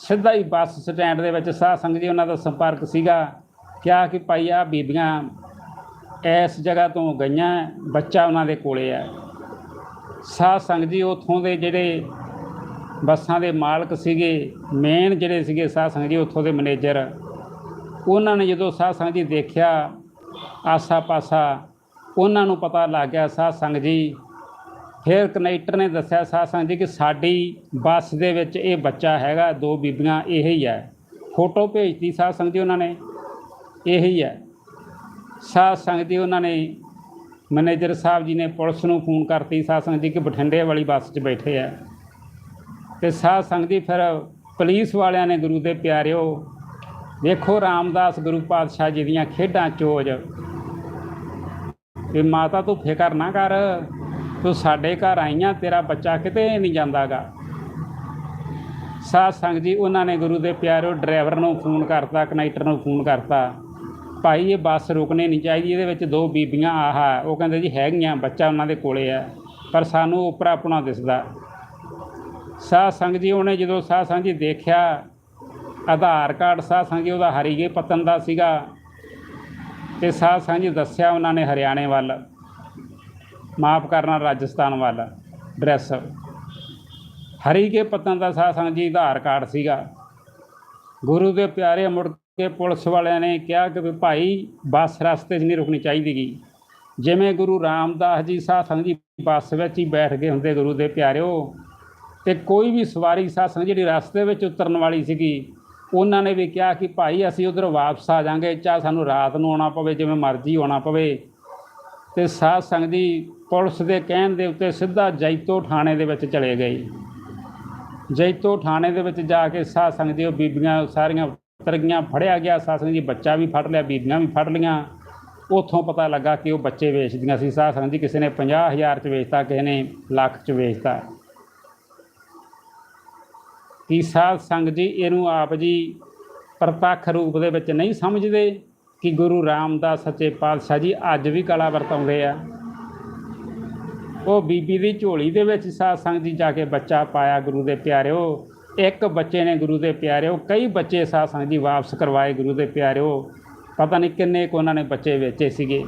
ਸਿੱਧਾ ਹੀ ਬੱਸ ਸਟੈਂਡ ਦੇ ਵਿੱਚ ਸਾਧ ਸੰਗਤ ਜੀ ਉਹਨਾਂ ਦਾ ਸੰਪਰਕ ਸੀਗਾ। ਕਿਹਾ ਕਿ ਭਾਈ ਆ ਬੀਬੀਆਂ ਇਸ ਜਗ੍ਹਾ ਤੋਂ ਗਈਆਂ, ਬੱਚਾ ਉਹਨਾਂ ਦੇ ਕੋਲੇ ਆ। ਸਾਧ ਸੰਗਤ ਜੀ ਉੱਥੋਂ ਦੇ ਜਿਹੜੇ ਬੱਸਾਂ ਦੇ ਮਾਲਕ ਸੀਗੇ ਮੇਨ ਜਿਹੜੇ ਸੀਗੇ ਸਾਧ ਸੰਗਤ ਜੀ ਉੱਥੋਂ ਦੇ ਮੈਨੇਜਰ ਉਹਨਾਂ ਨੇ ਜਦੋਂ ਸਾਧ ਸੰਗਤ ਜੀ ਦੇਖਿਆ ਆਸਾ ਪਾਸਾ ਉਹਨਾਂ ਨੂੰ ਪਤਾ ਲੱਗ ਗਿਆ ਸਾਧ ਸੰਗਤ ਜੀ ਫਿਰ ਕਨੈਕਟਰ ਨੇ ਦੱਸਿਆ ਸਾਧ ਸੰਗਤ ਜੀ ਕਿ ਸਾਡੀ ਬੱਸ ਦੇ ਵਿੱਚ ਇਹ ਬੱਚਾ ਹੈਗਾ, ਦੋ ਬੀਬੀਆਂ, ਇਹ ਹੀ ਹੈ। ਫੋਟੋ ਭੇਜਤੀ ਸਾਧ ਸੰਗਤ ਜੀ ਉਹਨਾਂ ਨੇ, ਇਹ ਹੀ ਹੈ। ਸਾਧ ਸੰਗਤ ਜੀ ਉਹਨਾਂ ਨੇ ਮੈਨੇਜਰ ਸਾਹਿਬ ਜੀ ਨੇ ਪੁਲਿਸ ਨੂੰ ਫੋਨ ਕਰਤੀ, ਸਾਧ ਸੰਗਤ ਜੀ ਕਿ ਬਠਿੰਡੇ ਵਾਲੀ ਬੱਸ 'ਚ ਬੈਠੇ ਆ। ਤੇ ਸਾਧ ਸੰਗਤ ਜੀ ਫਿਰ ਪੁਲਿਸ ਵਾਲਿਆਂ ਨੇ ਗੁਰੂ ਦੇ ਪਿਆਰਿਓ ਵੇਖੋ ਰਾਮਦਾਸ ਗੁਰੂ ਪਾਤਸ਼ਾਹ ਜੀ ਦੀਆਂ ਖੇਡਾਂ, ਚੋਜ। ਕਿ ਮਾਤਾ ਤੂੰ ਫਿਕਰ ਨਾ ਕਰ। ਤੂੰ ਸਾਡੇ ਘਰ ਆਈਆਂ, ਤੇਰਾ ਬੱਚਾ ਕਿਤੇ ਨਹੀਂ ਜਾਂਦਾਗਾ। ਸਾਧ ਸੰਗਤ ਜੀ, ਉਹਨਾਂ ਨੇ ਗੁਰੂ ਦੇ ਪਿਆਰਿਓ ਡਰਾਈਵਰ ਨੂੰ ਫੋਨ ਕਰਤਾ ਕਨੈਕਟਰ ਨੂੰ ਫੋਨ ਕਰਤਾ। ਭਾਈ, ਇਹ ਬੱਸ ਰੁਕਣੀ ਨਹੀਂ ਚਾਹੀਦੀ, ਇਹਦੇ ਵਿੱਚ ਦੋ ਬੀਬੀਆਂ, ਆਹਾ, ਉਹ ਕਹਿੰਦੇ ਜੀ ਹੈਗੀਆਂ, ਬੱਚਾ ਉਹਨਾਂ ਦੇ ਕੋਲੇ ਆ, ਪਰ ਸਾਨੂੰ ਉੱਪਰ ਆਪਣਾ ਦਿਸਦਾ। ਸਾਧ ਸੰਗਤ ਜੀ, ਉਹਨੇ ਜਦੋਂ ਸਾਧ ਸੰਗਤ ਜੀ ਦੇਖਿਆ, ਆਧਾਰ ਕਾਰਡ, ਸਾਧ ਸੰਗਤ ਜੀ, ਉਹਦਾ ਹਰੀਗੇ ਪਤਨ ਦਾ ਸੀਗਾ, ਤੇ ਸਾਧ ਸੰਗਤ ਜੀ ਦੱਸਿਆ ਉਹਨਾਂ ਨੇ ਹਰਿਆਣੇ ਵੱਲ। ਮਾਫ ਕਰਨਾ ਰਾਜਸਥਾਨ ਵੱਲ, ਡਰੈਸ। ਹਰੀਕੇ ਪਤਨ ਦਾ ਸਾਧ ਸੰਗਤ ਜੀ ਆਧਾਰ ਕਾਰਡ ਸੀਗਾ। ਗੁਰੂ ਦੇ ਪਿਆਰੇ ਮੁੜ ਕੇ ਪੁਲਿਸ ਵਾਲਿਆਂ ਨੇ ਕਿਹਾ ਕਿ ਵੀ ਭਾਈ, ਬੱਸ ਰਸਤੇ 'ਚ ਨਹੀਂ ਰੁਕਣੀ ਚਾਹੀਦੀਗੀ ਜਿਵੇਂ ਗੁਰੂ ਰਾਮਦਾਸ ਜੀ ਸਾਧ ਸੰਗਤ ਜੀ ਬੱਸ ਵਿੱਚ ਹੀ ਬੈਠ ਗਏ ਹੁੰਦੇ ਗੁਰੂ ਦੇ ਪਿਆਰਿਓ, ਤੇ ਕੋਈ ਵੀ ਸਵਾਰੀ ਸਾਧ ਸੰਗਤ ਜਿਹੜੀ ਰਸਤੇ ਵਿੱਚ ਉਤਰਨ ਵਾਲੀ ਸੀਗੀ, ਉਹਨਾਂ ਨੇ ਵੀ ਕਿਹਾ ਕਿ ਭਾਈ, ਅਸੀਂ ਉਧਰ ਵਾਪਸ ਆ ਜਾਾਂਗੇ, ਚਾਹ ਸਾਨੂੰ ਰਾਤ ਨੂੰ ਆਉਣਾ ਪਵੇ, ਜਿਵੇਂ ਮਰਜ਼ੀ ਆਉਣਾ ਪਵੇ। ਤੇ ਸਾਧ ਸੰਗਤ ਜੀ ਪੁਲਿਸ ਦੇ ਕਹਿਣ ਦੇ ਉੱਤੇ ਸਿੱਧਾ ਜੈਤੋ ਥਾਣੇ ਦੇ ਵਿੱਚ ਚਲੇ ਗਏ। ਜੈਤੋ ਥਾਣੇ ਦੇ ਵਿੱਚ ਜਾ ਕੇ ਸਾਧ ਸੰਗਤ ਜੀ ਉਹ ਬੀਬੀਆਂ ਸਾਰੀਆਂ ਉਤਰ ਗਈਆਂ, ਫੜਿਆ ਗਿਆ। ਸਾਧ ਸੰਗਤ ਜੀ ਬੱਚਾ ਵੀ ਫੜ ਲਿਆ, ਬੀਬੀਆਂ ਵੀ ਫੜ ਲੀਆਂ ਉੱਥੋਂ ਪਤਾ ਲੱਗਾ ਕਿ ਉਹ ਬੱਚੇ ਵੇਚਦੀਆਂ ਸੀ। ਸਾਧ ਸੰਗਤ ਜੀ ਕਿਸੇ ਨੇ 50000 ਚ ਵੇਚਤਾ, ਕਿਸੇ ਨੇ ਲੱਖ ਚ ਵੇਚਤਾ। ਕੀ ਸਾਧ ਸੰਗਤ ਜੀ ਇਹਨੂੰ ਆਪ ਜੀ ਪ੍ਰਤੱਖ ਰੂਪ ਦੇ ਵਿੱਚ ਨਹੀਂ ਸਮਝਦੇ ਕਿ ਗੁਰੂ ਰਾਮਦਾਸ ਸੱਚੇ ਪਾਤਸ਼ਾਹ ਜੀ ਅੱਜ ਵੀ ਕਲਾ ਵਰਤਾਉਂਦੇ ਆ? ਉਹ ਬੀਬੀ ਦੀ ਝੋਲੀ ਦੇ ਵਿੱਚ ਸਾਧ ਸੰਗਤ ਜੀ ਜਾ ਕੇ ਬੱਚਾ ਪਾਇਆ ਗੁਰੂ ਦੇ ਪਿਆਰਿਓ। ਇੱਕ ਬੱਚੇ ਨੇ ਗੁਰੂ ਦੇ ਪਿਆਰਿਓ, ਕਈ ਬੱਚੇ ਸਾਧ ਸੰਗਤ ਜੀ ਵਾਪਸ ਕਰਵਾਏ ਗੁਰੂ ਦੇ ਪਿਆਰਿਓ। ਪਤਾ ਨਹੀਂ ਕਿੰਨੇ ਕੁ ਉਹਨਾਂ ਨੇ ਬੱਚੇ ਵੇਚੇ ਸੀਗੇ।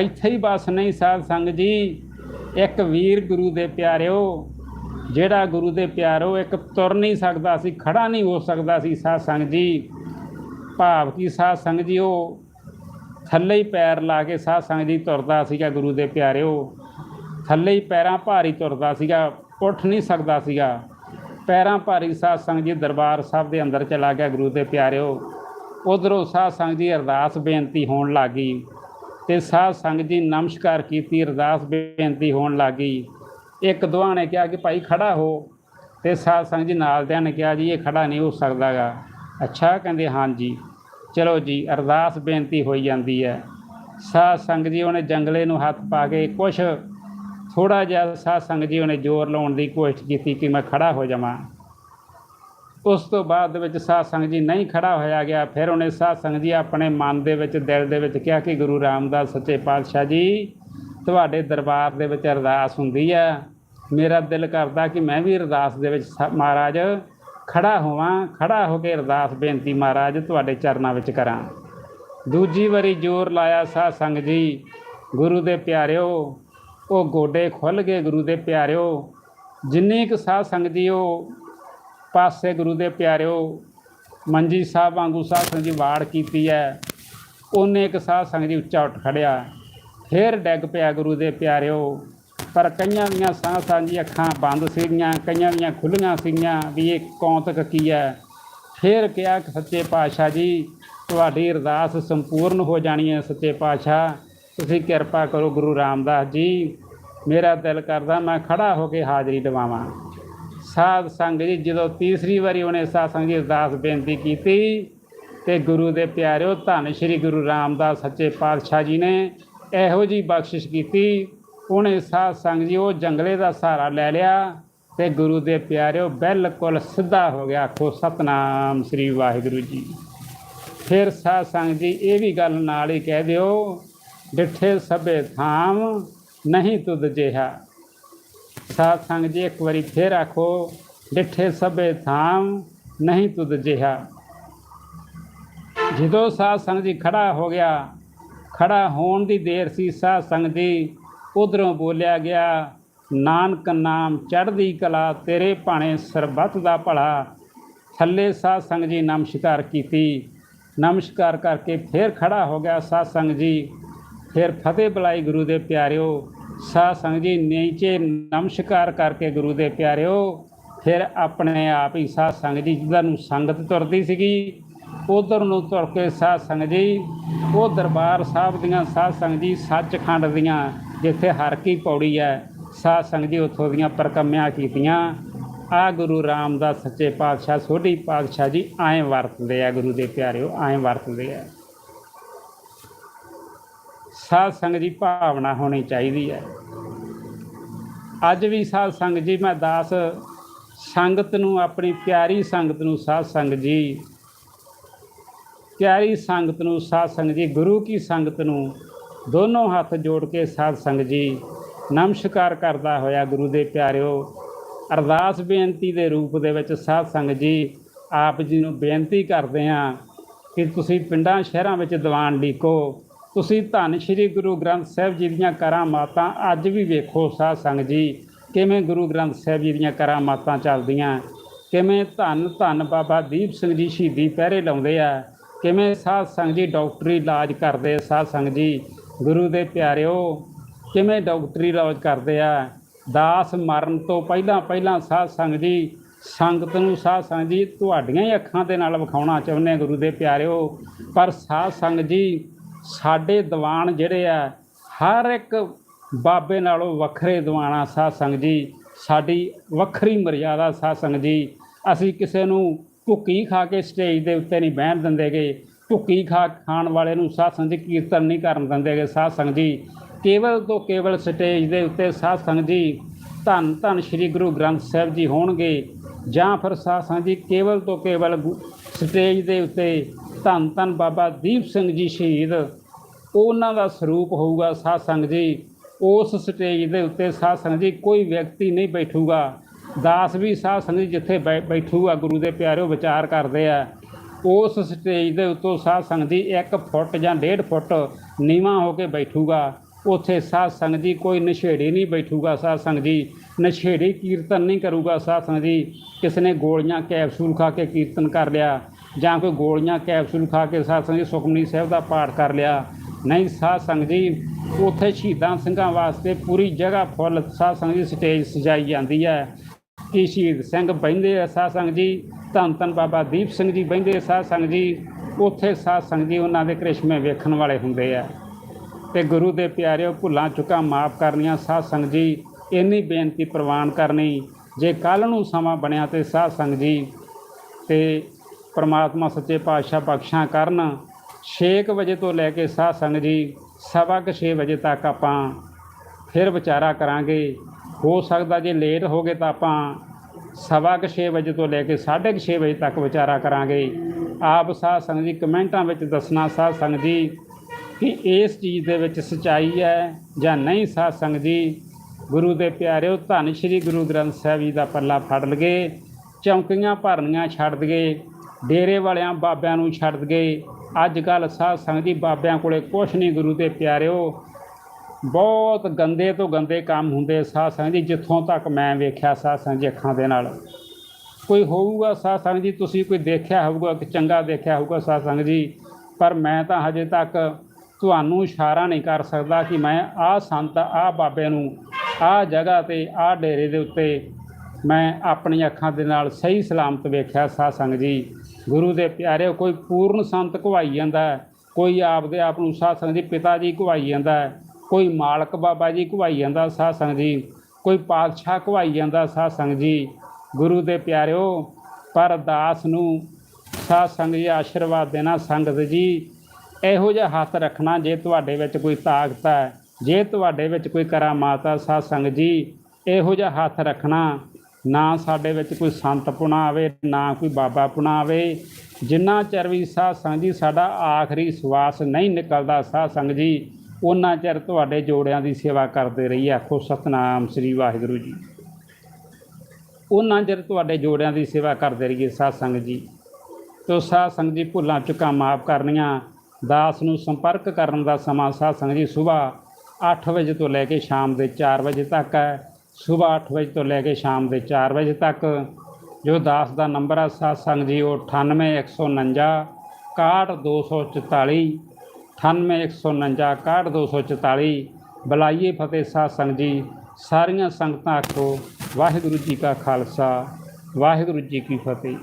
ਇੱਥੇ ਹੀ ਬਸ ਨਹੀਂ ਸਾਧ ਸੰਗਤ ਜੀ, ਇੱਕ ਵੀਰ ਗੁਰੂ ਦੇ ਪਿਆਰਿਓ, ਜਿਹੜਾ ਗੁਰੂ ਦੇ ਪਿਆਰੋ ਇੱਕ ਤੁਰ ਨਹੀਂ ਸਕਦਾ ਸੀ ਖੜਾ ਨਹੀਂ ਹੋ ਸਕਦਾ ਸੀ ਸਾਧ ਸੰਗਤ ਜੀ। ਭਾਵ ਕੀ ਸਾਧ ਸੰਗਤ ਜੀ ਉਹ ਥੱਲੇ ਹੀ ਪੈਰ ਲਾ ਕੇ ਸਾਧ ਸੰਗਤ ਜੀ ਤੁਰਦਾ ਸੀਗਾ ਗੁਰੂ ਦੇ ਪਿਆਰਿਓ। ਥੱਲੇ ਹੀ ਪੈਰਾਂ ਭਾਰੀ ਤੁਰਦਾ ਸੀਗਾ, ਉੱਠ ਨਹੀਂ ਸਕਦਾ ਸੀਗਾ। ਪੈਰਾਂ ਭਾਰੀ ਸਾਧ ਸੰਗਤ ਜੀ ਦਰਬਾਰ ਸਾਹਿਬ ਦੇ ਅੰਦਰ ਚਲਾ ਗਿਆ ਗੁਰੂ ਦੇ ਪਿਆਰਿਓ। ਉਧਰੋਂ ਸਾਧ ਸੰਗਤ ਜੀ ਅਰਦਾਸ ਬੇਨਤੀ ਹੋਣ ਲੱਗੀ ਤੇ ਸਾਧ ਸੰਗਤ ਜੀ ਨਮਸਕਾਰ ਕੀਤੀ, ਅਰਦਾਸ ਬੇਨਤੀ ਹੋਣ ਲੱਗੀ। ਇੱਕ ਦੋਹਾਂ ਨੇ ਕਿਹਾ ਕਿ ਭਾਈ ਖੜਾ ਹੋ ਤੇ ਸਾਧ ਸੰਗਤ ਜੀ ਨਾਲ ਦਿਆਂ ਨੇ ਕਿਹਾ ਜੀ, ਇਹ ਖੜਾ ਨਹੀਂ ਹੋ ਸਕਦਾਗਾ। ਅੱਛਾ, ਕਹਿੰਦੇ ਹਾਂਜੀ। ਚਲੋ ਜੀ, ਅਰਦਾਸ ਬੇਨਤੀ ਹੋਈ ਜਾਂਦੀ ਹੈ। ਸਾਧ ਸੰਗ ਜੀ, ਉਹਨੇ ਜੰਗਲੇ ਨੂੰ ਹੱਥ ਪਾ ਕੇ ਕੁਛ ਥੋੜਾ ਜਿਹਾ ਸਾਧ ਸੰਗ ਜੀ, ਉਹਨੇ ਜ਼ੋਰ ਲਾਉਣ ਦੀ ਕੋਸ਼ਿਸ਼ ਕੀਤੀ ਕਿ ਮੈਂ ਖੜਾ ਹੋ ਜਾਵਾਂ। ਉਸ ਤੋਂ ਬਾਅਦ ਵਿੱਚ ਸਾਧ ਸੰਗ ਜੀ ਨਹੀਂ ਖੜਾ ਹੋਇਆ ਗਿਆ। ਫਿਰ ਉਹਨੇ ਸਾਧ ਸੰਗ ਜੀ ਆਪਣੇ ਮਨ ਦੇ ਵਿੱਚ, ਦਿਲ ਦੇ ਵਿੱਚ ਕਿਹਾ ਕਿ ਗੁਰੂ ਰਾਮਦਾਸ ਸੱਚੇ ਪਾਤਸ਼ਾਹ ਜੀ, ਤੁਹਾਡੇ ਦਰਬਾਰ ਦੇ ਵਿੱਚ ਅਰਦਾਸ ਹੁੰਦੀ ਹੈ। ਮੇਰਾ ਦਿਲ ਕਰਦਾ ਕਿ ਮੈਂ ਵੀ ਅਰਦਾਸ ਦੇ ਵਿੱਚ ਸ- ਮਹਾਰਾਜ ਖੜਾ ਹੋਵਾਂ, ਖੜਾ ਹੋ ਕੇ ਅਰਦਾਸ ਬੇਨਤੀ ਮਹਾਰਾਜ ਤੁਹਾਡੇ ਚਰਨਾਂ ਵਿੱਚ ਕਰਾਂ। ਦੂਜੀ ਵਾਰੀ ਜ਼ੋਰ ਲਾਇਆ ਸਾਧ ਸੰਗ ਜੀ, ਗੁਰੂ ਦੇ ਪਿਆਰਿਓ, ਉਹ ਗੋਡੇ ਖੁੱਲ ਗਏ ਗੁਰੂ ਦੇ ਪਿਆਰਿਓ। ਜਿੰਨੀ ਕੁ ਸਾਧ ਸੰਗਤ ਜੀ ਉਹ ਪਾਸੇ ਗੁਰੂ ਦੇ ਪਿਆਰਿਓ, ਮੰਜੀ ਸਾਹਿਬ ਵਾਂਗੂ ਸਾਧ ਸੰਗਤ ਜੀ ਵਾੜ ਕੀਤੀ ਹੈ ਉਹਨੇ ਇੱਕ ਸਾਧ ਸੰਗਤ ਜੀ ਉੱਚਾ ਉੱਠ ਖੜਿਆ। ਫੇਰ ਡੈਗ ਪਿਆ ਗੁਰੂ ਦੇ ਪਿਆਰਿਓ। ਪਰ ਕਈਆਂ ਦੀਆਂ ਸਾਧ ਸੰਗਤ ਜੀ ਅੱਖਾਂ ਬੰਦ ਸੀਗੀਆਂ, ਕਈਆਂ ਦੀਆਂ ਖੁੱਲੀਆਂ ਸੀਗੀਆਂ ਵੀ ਇਹ ਕੌਂਤਕ ਕੀ ਹੈ? ਫਿਰ ਕਿਹਾ ਕਿ ਸੱਚੇ ਪਾਤਸ਼ਾਹ ਜੀ, ਤੁਹਾਡੀ ਅਰਦਾਸ ਸੰਪੂਰਨ ਹੋ ਜਾਣੀ ਹੈ ਸੱਚੇ ਪਾਤਸ਼ਾਹ। ਤੁਸੀਂ ਕਿਰਪਾ ਕਰੋ ਗੁਰੂ ਰਾਮਦਾਸ ਜੀ, ਮੇਰਾ ਦਿਲ ਕਰਦਾ ਮੈਂ ਖੜਾ ਹੋ ਕੇ ਹਾਜ਼ਰੀ ਦਿਵਾਵਾਂ। ਸਾਧ ਸੰਗ ਜੀ, ਜਦੋਂ ਤੀਸਰੀ ਵਾਰੀ ਉਹਨੇ ਸਾਧ ਸੰਗ ਜੀ ਅਰਦਾਸ ਬੇਨਤੀ ਕੀਤੀ, ਤੇ ਗੁਰੂ ਦੇ ਪਿਆਰਿਓ ਧੰਨ ਸ਼੍ਰੀ ਗੁਰੂ ਰਾਮਦਾਸ ਸੱਚੇ ਪਾਤਸ਼ਾਹ ਜੀ ਨੇ ਇਹੋ ਜੀ ਬਖਸ਼ਿਸ਼ ਕੀਤੀ ਉਹਨੇ ਸਾਧ ਸੰਗ ਜੀ ਉਹ ਜੰਗਲੇ ਦਾ ਸਹਾਰਾ ਲੈ ਲਿਆ ਤੇ ਗੁਰੂ ਦੇ ਪਿਆਰਿਓ ਬਿਲਕੁਲ ਸਿੱਧਾ ਹੋ ਗਿਆ, ਆਖੋ, ਸਤਨਾਮ ਸ੍ਰੀ ਵਾਹਿਗੁਰੂ ਜੀ। ਫਿਰ ਸਾਧ ਸੰਗ ਜੀ ਇਹ ਵੀ ਗੱਲ ਨਾਲ ਹੀ ਕਹਿ ਦਿਓ, ਡਿੱਠੇ ਸਭੇ ਥਾਮ ਨਹੀਂ ਤੁਧ ਜਿਹਾ। ਸਾਧ ਸੰਗ ਜੀ ਇੱਕ ਵਾਰੀ ਫੇਰ ਆਖੋ, ਡਿੱਠੇ ਸਭੇ ਥਾਮ ਨਹੀਂ ਤੁਧ ਜਿਹਾ। ਜਦੋਂ ਸਾਧ ਸੰਗ ਜੀ ਖੜਾ ਹੋ ਗਿਆ, ਖੜਾ ਹੋਣ ਦੀ ਦੇਰ ਸੀ, ਸਾਧ ਸੰਗ ਜੀ ਉਧਰੋਂ ਬੋਲਿਆ ਗਿਆ, ਨਾਨਕ ਨਾਮ ਚੜ੍ਹਦੀ ਕਲਾ, ਤੇਰੇ ਭਾਣੇ ਸਰਬੱਤ ਦਾ ਭਲਾ। ਥੱਲੇ ਸਾਧ ਸੰਗ ਜੀ ਨਮਸਕਾਰ ਕੀਤੀ। ਨਮਸਕਾਰ ਕਰਕੇ ਫੇਰ ਖੜਾ ਹੋ ਗਿਆ ਸਾਧ ਸੰਗ ਜੀ। ਫਿਰ ਫਤਿਹ ਬੁਲਾਈ ਗੁਰੂ ਦੇ ਪਿਆਰਿਓ। ਸਾਧ ਸੰਗ ਜੀ ਨੀਚੇ ਨਮਸਕਾਰ ਕਰਕੇ ਗੁਰੂ ਦੇ ਪਿਆਰਿਓ। ਫਿਰ ਆਪਣੇ ਆਪ ਹੀ ਸਾਧ ਸੰਗ ਜੀ ਜਿਹਨਾਂ ਨੂੰ ਸੰਗਤ ਤੁਰਦੀ ਸੀਗੀ, ਉਧਰ ਨੂੰ ਤੁਰ ਕੇ ਸਾਧ ਸੰਗ ਜੀ, ਉਹ ਦਰਬਾਰ ਸਾਹਿਬ ਦੀਆਂ ਸਾਧ ਸੰਗ ਜੀ ਸੱਚਖੰਡ ਦੀਆਂ ਜਿੱਥੇ ਹਰ ਕੀ ਪੌੜੀ ਹੈ, ਸਾਧ ਸੰਗ ਜੀ ਉੱਥੋਂ ਦੀਆਂ ਪਰਕੰਮਿਆਂ ਕੀਤੀਆਂ। ਆ ਗੁਰੂ ਰਾਮਦਾਸ ਸੱਚੇ ਪਾਤਸ਼ਾਹ, ਸੋਢੀ ਪਾਤਸ਼ਾਹ ਜੀ ਐਂ ਵਰਤਦੇ ਆ, ਗੁਰੂ ਦੇ ਪਿਆਰਿਓ ਐਂ ਵਰਤਦੇ ਆ। ਸਾਧ ਸੰਗਤ ਦੀ ਭਾਵਨਾ ਹੋਣੀ ਚਾਹੀਦੀ ਹੈ। ਅੱਜ ਵੀ ਸਾਧ ਸੰਗਤ ਜੀ, ਮੈਂ ਦਾਸ ਸੰਗਤ ਨੂੰ, ਆਪਣੀ ਪਿਆਰੀ ਸੰਗਤ ਨੂੰ ਸਾਧ ਸੰਗਤ ਜੀ, ਪਿਆਰੀ ਸੰਗਤ ਨੂੰ, ਸਾਧ ਸੰਗਤ ਜੀ, ਗੁਰੂ ਕੀ ਸੰਗਤ ਨੂੰ ਦੋਨੋਂ ਹੱਥ ਜੋੜ ਕੇ ਸਾਧ ਸੰਗਤ ਜੀ ਨਮਸਕਾਰ ਕਰਦਾ ਹੋਇਆ ਗੁਰੂ ਦੇ ਪਿਆਰਿਓ, ਅਰਦਾਸ ਬੇਨਤੀ ਦੇ ਰੂਪ ਦੇ ਵਿੱਚ ਸਾਧ ਸੰਗਤ ਜੀ, ਆਪ ਜੀ ਨੂੰ ਬੇਨਤੀ ਕਰਦੇ ਹਾਂ ਕਿ ਤੁਸੀਂ ਪਿੰਡਾਂ ਸ਼ਹਿਰਾਂ ਵਿੱਚ ਦੀਵਾਨ ਲੀਕੋ ਤੁਸੀਂ ਧੰਨ ਸ਼੍ਰੀ ਗੁਰੂ ਗ੍ਰੰਥ ਸਾਹਿਬ ਜੀ ਦੀਆਂ ਕਰਾਮਾਤਾਂ ਅੱਜ ਵੀ ਵੇਖੋ ਸਾਧ ਸੰਗਤ ਜੀ, ਕਿਵੇਂ ਗੁਰੂ ਗ੍ਰੰਥ ਸਾਹਿਬ ਜੀ ਦੀਆਂ ਕਰਾਮਾਤਾਂ ਚੱਲਦੀਆਂ, ਕਿਵੇਂ ਧੰਨ ਧੰਨ ਬਾਬਾ ਦੀਪ ਸਿੰਘ ਜੀ ਸ਼ਹੀਦੀ ਪਹਿਰੇ ਲਾਉਂਦੇ ਆ, ਕਿਵੇਂ ਸਾਧ ਸੰਗਤ ਜੀ ਡਾਕਟਰੀ ਇਲਾਜ ਕਰਦੇ ਸਾਧ ਸੰਗਤ ਜੀ ਗੁਰੂ ਦੇ ਪਿਆਰਿਓ, ਕਿਵੇਂ ਡਾਕਟਰੀ ਇਲਾਜ ਕਰਦੇ ਆ? ਦਾਸ ਮਰਨ ਤੋਂ ਪਹਿਲਾਂ ਪਹਿਲਾਂ ਸਾਧ ਸੰਗਤ ਜੀ, ਸੰਗਤ ਨੂੰ ਸਾਧ ਸੰਗਤ ਜੀ, ਤੁਹਾਡੀਆਂ ਹੀ ਅੱਖਾਂ ਦੇ ਨਾਲ ਵਿਖਾਉਣਾ ਚਾਹੁੰਦੇ ਗੁਰੂ ਦੇ ਪਿਆਰਿਓ। ਪਰ ਸਾਧ ਸੰਗਤ ਜੀ, ਸਾਡੇ ਦੀਵਾਨ ਜਿਹੜੇ ਆ, ਹਰ ਇੱਕ ਬਾਬੇ ਨਾਲੋਂ ਵੱਖਰੇ ਦੀਵਾਨਾ ਸਾਧ ਸੰਗਤ ਜੀ। ਸਾਡੀ ਵੱਖਰੀ ਮਰਿਆਦਾ ਸਾਧ ਸੰਗਤ ਜੀ। ਅਸੀਂ ਕਿਸੇ ਨੂੰ ਭੁੱਕੀ ਖਾ ਕੇ ਸਟੇਜ ਦੇ ਉੱਤੇ ਨਹੀਂ ਬਹਿਣ ਦਿੰਦੇਗੇ। ਭੁੱਕੀ ਖਾ ਖਾਣ ਵਾਲੇ ਨੂੰ ਸਾਧ ਸੰਗਤ ਜੀ ਕੀਰਤਨ ਨਹੀਂ ਕਰਨ ਦਿੰਦੇਗੇ ਸਾਧ ਸੰਗਤ ਜੀ, ਕੇਵਲ ਤੋਂ ਕੇਵਲ ਸਟੇਜ ਦੇ ਉੱਤੇ ਸਾਧ ਸੰਗਤ ਜੀ ਧੰਨ ਧੰਨ ਸ੍ਰੀ ਗੁਰੂ ਗ੍ਰੰਥ ਸਾਹਿਬ ਜੀ ਹੋਣਗੇ ਜਾਂ ਫਿਰ ਸਾਧ ਸੰਗਤ ਜੀ ਕੇਵਲ ਤੋਂ ਕੇਵਲ ਗੁ- ਸਟੇਜ ਦੇ ਉੱਤੇ ਧੰਨ ਧੰਨ ਬਾਬਾ ਦੀਪ ਸਿੰਘ ਜੀ ਸ਼ਹੀਦ, ਉਹਨਾਂ ਦਾ ਸਰੂਪ ਹੋਊਗਾ ਸਾਧ ਸੰਗਤ ਜੀ। ਉਸ ਸਟੇਜ ਦੇ ਉੱਤੇ ਸਾਧ ਸੰਗਤ ਜੀ ਕੋਈ ਵਿਅਕਤੀ ਨਹੀਂ ਬੈਠੂਗਾ। ਦਾਸ ਵੀ ਸਾਧ ਸੰਗਤ ਜੀ ਜਿੱਥੇ ਬੈ- ਬੈਠੂਗਾ, ਗੁਰੂ ਦੇ ਪਿਆਰਿਓ ਵਿਚਾਰ ਕਰਦੇ ਆ। ਉਸ ਸਟੇਜ ਦੇ ਉੱਤੋਂ ਸਾਧ ਸੰਗਤ ਜੀ 1 ਫੁੱਟ ਜਾਂ 1.5 ਫੁੱਟ ਨੀਵਾਂ ਹੋ ਕੇ ਬੈਠੂਗਾ। ਉੱਥੇ ਸਾਧ ਸੰਗਤ ਜੀ ਕੋਈ ਨਸ਼ੇੜੀ ਨਹੀਂ ਬੈਠੂਗਾ। ਸਾਧ ਸੰਗਤ ਜੀ ਨਸ਼ੇੜੀ ਕੀਰਤਨ ਨਹੀਂ ਕਰੂਗਾ। ਸਾਧ ਸੰਗਤ ਜੀ ਕਿਸੇ ਨੇ ਗੋਲੀਆਂ, ਕੈਪਸੂਲ ਖਾ ਕੇ ਕੀਰਤਨ ਕਰ ਲਿਆ ਜਾਂ ਕੋਈ ਗੋਲੀਆਂ, ਕੈਪਸੂਲ ਖਾ ਕੇ ਸਾਧ ਸੰਗਤ ਜੀ ਸੁਖਮਨੀ ਸਾਹਿਬ ਦਾ ਪਾਠ ਕਰ ਲਿਆ। ਨਹੀਂ, ਸਾਧ ਸੰਗਤ ਜੀ ਉੱਥੇ ਸ਼ਹੀਦਾਂ ਸਿੰਘਾਂ ਵਾਸਤੇ ਪੂਰੀ ਜਗ੍ਹਾ ਫੁੱਲ ਸਾਧ ਸੰਗਤ ਜੀ ਸਟੇਜ ਸਜਾਈ ਜਾਂਦੀ ਹੈ। ਕਿ ਸ਼ਹੀਦ ਸਿੰਘ ਬਹਿੰਦੇ ਆ ਸਾਧ ਸੰਗਤ ਜੀ? ਧੰਨ ਧੰਨ ਬਾਬਾ ਦੀਪ ਸਿੰਘ ਜੀ ਬਹਿੰਦੇ ਆ ਸਾਧ ਸੰਗਤ ਜੀ। ਉੱਥੇ ਸਾਧ ਸੰਗਤ ਜੀ ਉਹਨਾਂ ਦੇ ਕ੍ਰਿਸ਼ਮੇ ਵੇਖਣ ਵਾਲੇ ਹੁੰਦੇ ਆ। ਤੇ ਗੁਰੂ ਦੇ ਪਿਆਰਿਓ, ਭੁੱਲਾਂ ਚੁੱਕਾਂ ਮਾਫ ਕਰਨੀਆਂ ਸਾਧ ਸੰਗਤ ਜੀ। ਇੰਨੀ ਬੇਨਤੀ ਪ੍ਰਵਾਨ ਕਰਨੀ, ਜੇ ਕੱਲ ਨੂੰ ਸਮਾਂ ਬਣਿਆ ਤੇ ਸਾਧ ਸੰਗਤ ਜੀ, ਤੇ ਪ੍ਰਮਾਤਮਾ ਸੱਚੇ ਪਾਤਸ਼ਾਹ ਬਖਸ਼ਾਂ ਕਰਨ। 6 ਵਜੇ ਤੋਂ ਲੈ ਕੇ ਸਾਧ ਸੰਗਤ ਜੀ, ਸਵਾ ਕੁ ਛੇ ਵਜੇ ਤੱਕ ਆਪਾਂ ਫਿਰ ਵਿਚਾਰਾ ਕਰਾਂਗੇ। ਹੋ ਸਕਦਾ ਜੇ ਲੇਟ ਹੋ ਗਏ ਤਾਂ ਆਪਾਂ ਸਵਾ ਕੁ ਛੇ ਵਜੇ ਤੋਂ ਲੈ ਕੇ ਸਾਢੇ ਕੁ ਛੇ ਵਜੇ ਤੱਕ ਵਿਚਾਰਾ ਕਰਾਂਗੇ। ਆਪ ਸਾਧ ਸੰਗਤ ਜੀ ਕਮੈਂਟਾਂ ਵਿੱਚ ਦੱਸਣਾ, ਸਾਧ ਸੰਗਤ ਜੀ, ਕਿ ਇਸ ਚੀਜ਼ ਦੇ ਵਿੱਚ ਸਚਾਈ ਹੈ ਜਾਂ ਨਹੀਂ ਸਾਧ ਸੰਗਤ ਜੀ? ਗੁਰੂ ਦੇ ਪਿਆਰਿਓ, ਧੰਨ ਸ਼੍ਰੀ ਗੁਰੂ ਗ੍ਰੰਥ ਸਾਹਿਬ ਜੀ ਦਾ ਪੱਲਾ ਫੜ ਲਗੇ, ਚੌਂਕੀਆਂ ਭਰਨੀਆਂ ਛੱਡ ਦਗੇ, ਡੇਰੇ ਵਾਲਿਆਂ ਬਾਬਿਆਂ ਨੂੰ ਛੱਡ ਦਗੇ। ਅੱਜ ਕੱਲ੍ਹ ਸਾਧ ਸੰਗਤ ਜੀ ਬਾਬਿਆਂ ਕੋਲੇ ਕੁਛ ਨਹੀਂ ਗੁਰੂ ਦੇ ਪਿਆਰਿਓ। ਬਹੁਤ ਗੰਦੇ ਤੋਂ ਗੰਦੇ ਕੰਮ ਹੁੰਦੇ ਸਾਧ ਸੰਗਤ ਜੀ, ਜਿੱਥੋਂ ਤੱਕ ਮੈਂ ਵੇਖਿਆ ਸਾਧ ਸੰਗਤ ਜੀ ਅੱਖਾਂ ਦੇ ਨਾਲ। ਕੋਈ ਹੋਊਗਾ ਸਾਧ ਸੰਗਤ ਜੀ, ਤੁਸੀਂ ਕੋਈ ਦੇਖਿਆ ਹੋਊਗਾ ਕਿ ਚੰਗਾ ਦੇਖਿਆ ਹੋਊਗਾ ਸਾਧ ਸੰਗਤ ਜੀ, ਪਰ ਮੈਂ ਤਾਂ ਹਜੇ ਤੱਕ ਤੁਹਾਨੂੰ ਇਸ਼ਾਰਾ ਨਹੀਂ ਕਰ ਸਕਦਾ ਕਿ ਮੈਂ ਆਹ ਸੰਤ, ਆਹ ਬਾਬੇ ਨੂੰ, ਆਹ ਜਗ੍ਹਾ ਤੇ, ਆਹ ਡੇਰੇ ਦੇ ਉੱਤੇ ਮੈਂ ਆਪਣੀ ਅੱਖਾਂ ਦੇ ਨਾਲ ਸਹੀ ਸਲਾਮਤ ਵੇਖਿਆ ਸਾਧ ਸੰਗਤ ਜੀ। ਗੁਰੂ ਦੇ ਪਿਆਰੇ, ਕੋਈ ਪੂਰਨ ਸੰਤ ਘਵਾਈ ਜਾਂਦਾ ਕੋਈ ਆਪਦੇ ਆਪ ਨੂੰ ਸਾਧ ਸੰਗਤ ਜੀ, ਪਿਤਾ ਜੀ ਘਵਾਈ ਜਾਂਦਾ ਕੋਈ ਮਾਲਕ ਬਾਬਾ ਜੀ ਘਵਾਈ ਜਾਂਦਾ ਸਾਧ ਸੰਗਤ ਜੀ, ਕੋਈ ਪਾਤਸ਼ਾਹ ਘਵਾਈ ਜਾਂਦਾ ਸਾਧ ਸੰਗਤ ਜੀ, ਗੁਰੂ ਦੇ ਪਿਆਰਿਓ, ਪਰ ਦਾਸ ਨੂੰ ਸਾਧ ਸੰਗਤ ਜੀ ਆਸ਼ੀਰਵਾਦ ਦੇਣਾ ਸੰਗਤ ਜੀ, ਇਹੋ ਜਿਹਾ ਹੱਥ ਰੱਖਣਾ ਜੇ ਤੁਹਾਡੇ ਵਿੱਚ ਕੋਈ ਤਾਕਤ ਹੈ, ਜੇ ਤੁਹਾਡੇ ਵਿੱਚ ਕੋਈ ਕਰਾਮਾਤ ਹੈ ਸਾਧ ਸੰਗਤ ਜੀ, ਇਹੋ ਜਿਹਾ ਹੱਥ ਰੱਖਣਾ, ਨਾ ਸਾਡੇ ਵਿੱਚ ਕੋਈ ਸੰਤ ਪੁਣਾ ਆਵੇ ਨਾ ਕੋਈ ਬਾਬਾ ਪੁਣਾ ਆਵੇ ਜਿੰਨਾ ਚਿਰ ਵੀ ਸਾਧ ਸੰਗਤ ਜੀ ਸਾਡਾ ਆਖਰੀ ਸਵਾਸ ਨਹੀਂ ਨਿਕਲਦਾ ਸਾਧ ਸੰਗਤ ਜੀ ਉਹਨਾਂ ਚਿਰ ਤੁਹਾਡੇ ਜੋੜਿਆਂ ਦੀ ਸੇਵਾ ਕਰਦੇ ਰਹੀ, ਆਖੋ ਸਤਨਾਮ ਸ੍ਰੀ ਵਾਹਿਗੁਰੂ ਜੀ। ਉਹਨਾਂ ਚਿਰ ਤੁਹਾਡੇ ਜੋੜਿਆਂ ਦੀ ਸੇਵਾ ਕਰਦੇ ਰਹੀਏ ਸਾਧ ਸੰਗਤ ਜੀ। ਤੋ ਸਾਧ ਸੰਗਤ ਜੀ ਭੁੱਲਾਂ ਚੁੱਕਾਂ ਮਾਫ ਕਰਨੀਆਂ, ਦਾਸ ਨੂੰ ਸੰਪਰਕ ਕਰਨ ਦਾ ਸਮਾਂ ਸਾਧ ਸੰਗਤ ਜੀ ਸਵੇਰ 8 ਵਜੇ ਤੋਂ ਲੈ ਕੇ ਸ਼ਾਮ ਦੇ 4 ਵਜੇ ਤੱਕ ਹੈ। ਸਵੇਰ 8 ਵਜੇ ਤੋਂ ਲੈ ਕੇ ਸ਼ਾਮ ਦੇ 4 ਵਜੇ ਤੱਕ। ਜੋ ਦਾਸ ਦਾ ਨੰਬਰ ਹੈ ਸਾਧ ਸੰਗਤ ਜੀ, ਉਹ 98149 61244 98149 61244 ਬੁਲਾਈਏ ਫਤਿਹ ਸਾਧ ਸੰਗਤ ਜੀ, ਸਾਰੀਆਂ ਸੰਗਤਾਂ ਆਖੋ, ਵਾਹਿਗੁਰੂ ਜੀ ਕਾ ਖਾਲਸਾ, ਵਾਹਿਗੁਰੂ ਜੀ ਕੀ ਫਤਿਹ।